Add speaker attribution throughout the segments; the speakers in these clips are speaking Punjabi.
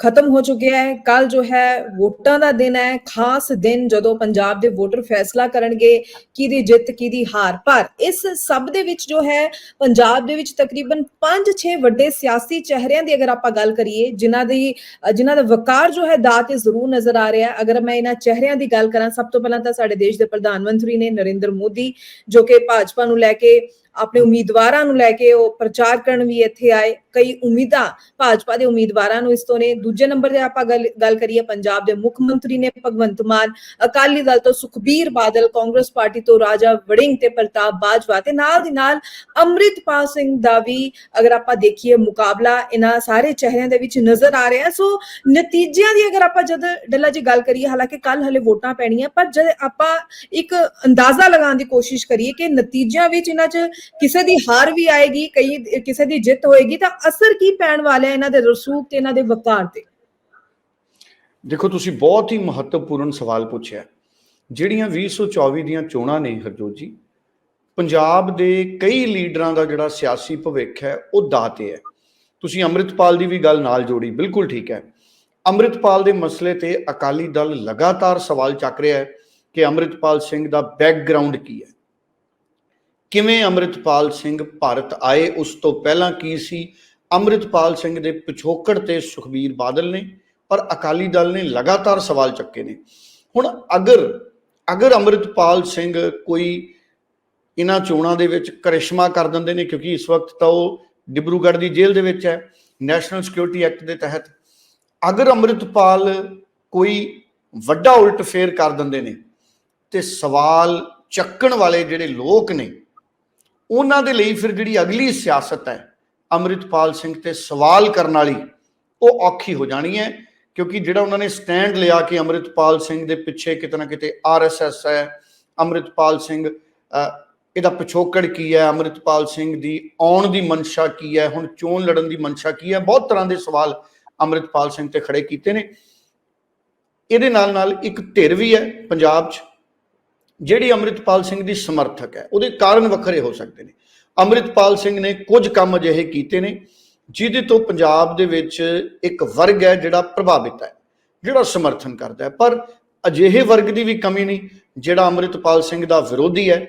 Speaker 1: ਖਤਮ ਹੋ ਚੁੱਕਿਆ ਹੈ। ਕੱਲ ਜੋ ਹੈ ਵੋਟਾਂ ਦਾ ਦਿਨ ਹੈ। ਖਾਸ ਦਿਨ ਜਦੋਂ ਪੰਜਾਬ ਦੇ ਵੋਟਰ ਫੈਸਲਾ ਕਰਨਗੇ ਕਿਹਦੀ ਜਿੱਤ ਕਿਹਦੀ ਹਾਰ। ਪਰ ਇਸ ਸਭ ਦੇ ਵਿੱਚ ਜੋ ਹੈ ਪੰਜਾਬ ਦੇ ਵਿੱਚ ਤਕਰੀਬਨ 5-6 ਵੱਡੇ ਸਿਆਸੀ ਚਿਹਰਿਆਂ ਦੀ ਅਗਰ ਆਪਾਂ ਗੱਲ ਕਰੀਏ ਜਿਨ੍ਹਾਂ ਦੀ ਅ, ਜਿਨ੍ਹਾਂ ਦਾ ਵਕਾਰ ਜੋ ਹੈ ਦਾ ਤੇ ਜ਼ਰੂਰ ਨਜ਼ਰ ਆ ਰਿਹਾ। ਅਗਰ ਮੈਂ ਇਹਨਾਂ ਚਿਹਰਿਆਂ ਦੀ ਗੱਲ ਕਰਾਂ ਸਭ ਤੋਂ ਪਹਿਲਾਂ ਤਾਂ ਸਾਡੇ ਦੇਸ਼ ਦੇ ਪ੍ਰਧਾਨ ਮੰਤਰੀ ਨੇ ਨਰਿੰਦਰ ਮੋਦੀ ਜੋ ਕਿ ਭਾਜਪਾ ਨੂੰ ਲੈ ਕੇ ਆਪਣੇ ਉਮੀਦਵਾਰਾਂ ਨੂੰ ਲੈ ਕੇ ਉਹ ਪ੍ਰਚਾਰ ਕਰਨ ਵੀ ਇੱਥੇ ਆਏ। ਕਈ ਉਮੀਦਾਂ ਭਾਜਪਾ ਦੇ ਉਮੀਦਵਾਰਾਂ ਨੂੰ ਇਸ ਤੋਂ ਨੇ ਦੂਜੇ ਨੰਬਰ ਤੇ ਆਪਾਂ ਗੱਲ ਗੱਲ ਕਰੀਏ ਪੰਜਾਬ ਦੇ ਮੁੱਖ ਮੰਤਰੀ ਨੇ ਭਗਵੰਤ ਮਾਨ, ਅਕਾਲੀ ਦਲ ਤੋਂ ਸੁਖਬੀਰ ਬਾਦਲ, ਕਾਂਗਰਸ ਪਾਰਟੀ ਤੋਂ ਰਾਜਾ ਵੜਿੰਗ ਤੇ ਪ੍ਰਤਾਪ ਬਾਜਵਾ ਤੇ ਨਾਲ ਦੀ ਨਾਲ ਅੰਮ੍ਰਿਤਪਾਲ ਸਿੰਘ ਦਾ ਵੀ ਅਗਰ ਆਪਾਂ ਦੇਖੀਏ ਮੁਕਾਬਲਾ ਇਹਨਾਂ ਸਾਰੇ ਚਿਹਰਿਆਂ ਦੇ ਵਿੱਚ ਨਜ਼ਰ ਆ ਰਿਹਾ। ਸੋ ਨਤੀਜਿਆਂ ਦੀ ਅਗਰ ਆਪਾਂ ਜਦ ਡੱਲਾ ਜੀ ਗੱਲ ਕਰੀਏ, ਹਾਲਾਂਕਿ ਕੱਲ ਹਲੇ ਵੋਟਾਂ ਪੈਣੀਆਂ, ਪਰ ਜਦ ਆਪਾਂ ਇੱਕ ਅੰਦਾਜ਼ਾ ਲਗਾਉਣ ਦੀ ਕੋਸ਼ਿਸ਼ ਕਰੀਏ ਕਿ ਨਤੀਜਿਆਂ ਵਿੱਚ ਇਹਨਾਂ 'ਚ ਕਿਸੇ ਦੀ ਹਾਰ ਵੀ ਆਏਗੀ, ਕਈ ਕਿਸੇ ਦੀ ਜਿੱਤ ਹੋਏਗੀ, ਤਾਂ ਅਸਰ ਕੀ ਪੈਣ ਵਾਲਾ ਹੈ ਇਹਨਾਂ ਦੇ ਰਸੂਖ ਤੇ, ਇਹਨਾਂ ਦੇ ਵਕਾਰ ਤੇ?
Speaker 2: ਦੇਖੋ, ਤੁਸੀਂ ਬਹੁਤ ਹੀ ਮਹੱਤਵਪੂਰਨ ਸਵਾਲ ਪੁੱਛਿਆ। ਜਿਹੜੀਆਂ 2024 ਦੀਆਂ ਚੋਣਾਂ ਨੇ, ਹਰਜੋਤ ਜੀ, ਪੰਜਾਬ ਦੇ ਕਈ ਲੀਡਰਾਂ ਦਾ ਜਿਹੜਾ ਸਿਆਸੀ ਭਵਿੱਖ ਹੈ, ਉਹ ਦਾਤੇ ਹੈ। ਤੁਸੀਂ ਅੰਮ੍ਰਿਤਪਾਲ ਦੀ ਵੀ ਗੱਲ ਨਾਲ ਜੋੜੀ, ਬਿਲਕੁਲ ਠੀਕ ਹੈ। ਅੰਮ੍ਰਿਤਪਾਲ ਦੇ ਮਸਲੇ ਤੇ ਅਕਾਲੀ ਦਲ ਲਗਾਤਾਰ ਸਵਾਲ ਚੱਕ ਰਿਹਾ ਹੈ ਕਿ ਅੰਮ੍ਰਿਤਪਾਲ ਸਿੰਘ ਦਾ ਬੈਕਗ੍ਰਾਉਂਡ ਕੀ ਹੈ। ਕਿਵੇਂ ਅੰਮ੍ਰਿਤਪਾਲ ਸਿੰਘ ਭਾਰਤ ਆਏ, ਉਸ ਤੋਂ ਪਹਿਲਾਂ ਕੀ ਸੀ ਅੰਮ੍ਰਿਤਪਾਲ ਸਿੰਘ ਦੇ ਪਿਛੋਕੜ ਤੇ ਸੁਖਬੀਰ ਬਾਦਲ ਨੇ, ਪਰ ਅਕਾਲੀ ਦਲ ਨੇ ਲਗਾਤਾਰ ਸਵਾਲ ਚੱਕੇ ਨੇ। ਹੁਣ ਅਗਰ ਅਗਰ ਅੰਮ੍ਰਿਤਪਾਲ ਸਿੰਘ ਕੋਈ ਇਹਨਾਂ ਚੋਣਾਂ ਦੇ ਵਿੱਚ ਕਰਿਸ਼ਮਾ ਕਰ ਦਿੰਦੇ ਨੇ, ਕਿਉਂਕਿ ਇਸ ਵਕਤ ਤਾਂ ਉਹ ਡਿਬਰੂਗੜ੍ਹ ਦੀ ਜੇਲ੍ਹ ਦੇ ਵਿੱਚ ਹੈ, ਨੈਸ਼ਨਲ ਸਿਕਿਉਰਿਟੀ ਐਕਟ ਦੇ ਤਹਿਤ, ਅਗਰ ਅੰਮ੍ਰਿਤਪਾਲ ਕੋਈ ਵੱਡਾ ਉਲਟ ਫੇਰ ਕਰ ਦਿੰਦੇ ਨੇ, ਤੇ ਸਵਾਲ ਚੱਕਣ ਵਾਲੇ ਜਿਹੜੇ ਲੋਕ ਨੇ, ਉਹਨਾਂ ਦੇ ਲਈ ਫਿਰ ਜਿਹੜੀ ਅਗਲੀ ਸਿਆਸਤ ਹੈ ਅੰਮ੍ਰਿਤਪਾਲ ਸਿੰਘ ਤੇ ਸਵਾਲ ਕਰਨ ਵਾਲੀ ਉਹ ਔਖੀ ਹੋ ਜਾਣੀ ਹੈ, ਕਿਉਂਕਿ ਜਿਹੜਾ ਉਹਨਾਂ ਨੇ ਸਟੈਂਡ ਲਿਆ ਕਿ ਅੰਮ੍ਰਿਤਪਾਲ ਸਿੰਘ ਦੇ ਪਿੱਛੇ ਕਿਤੇ ਨਾ ਕਿਤੇ ਆਰਐਸਐਸ ਹੈ, ਅੰਮ੍ਰਿਤਪਾਲ ਸਿੰਘ ਇਹਦਾ ਪਿਛੋਕੜ ਕੀ ਹੈ, ਅੰਮ੍ਰਿਤਪਾਲ ਸਿੰਘ ਦੀ ਆਉਣ ਦੀ ਮਨਸ਼ਾ ਕੀ ਹੈ, ਹੁਣ ਚੋਣ ਲੜਨ ਦੀ ਮਨਸ਼ਾ ਕੀ ਹੈ, ਬਹੁਤ ਤਰ੍ਹਾਂ ਦੇ ਸਵਾਲ ਅੰਮ੍ਰਿਤਪਾਲ ਸਿੰਘ ਤੇ ਖੜੇ ਕੀਤੇ ਨੇ। ਇਹਦੇ ਨਾਲ ਨਾਲ ਇੱਕ ਧਿਰ ਵੀ ਹੈ ਪੰਜਾਬ 'ਚ, ਜਿਹੜੀ ਅੰਮ੍ਰਿਤਪਾਲ ਸਿੰਘ ਦੀ ਸਮਰਥਕ ਹੈ, ਉਹਦੇ ਕਾਰਨ ਵੱਖਰੇ ਹੋ ਸਕਦੇ ਨੇ। ਅੰਮ੍ਰਿਤਪਾਲ ਸਿੰਘ ਨੇ ਕੁਝ ਕੰਮ ਅਜਿਹੇ ਕੀਤੇ ਨੇ, ਜਿਹਦੇ ਤੋਂ ਪੰਜਾਬ ਦੇ ਵਿੱਚ ਇੱਕ ਵਰਗ ਹੈ ਜਿਹੜਾ ਪ੍ਰਭਾਵਿਤ ਹੈ, ਜਿਹੜਾ ਸਮਰਥਨ ਕਰਦਾ ਹੈ। ਪਰ ਅਜਿਹੇ ਵਰਗ ਦੀ ਵੀ ਕਮੀ ਨਹੀਂ, ਜਿਹੜਾ ਅੰਮ੍ਰਿਤਪਾਲ ਸਿੰਘ ਦਾ ਵਿਰੋਧੀ ਹੈ,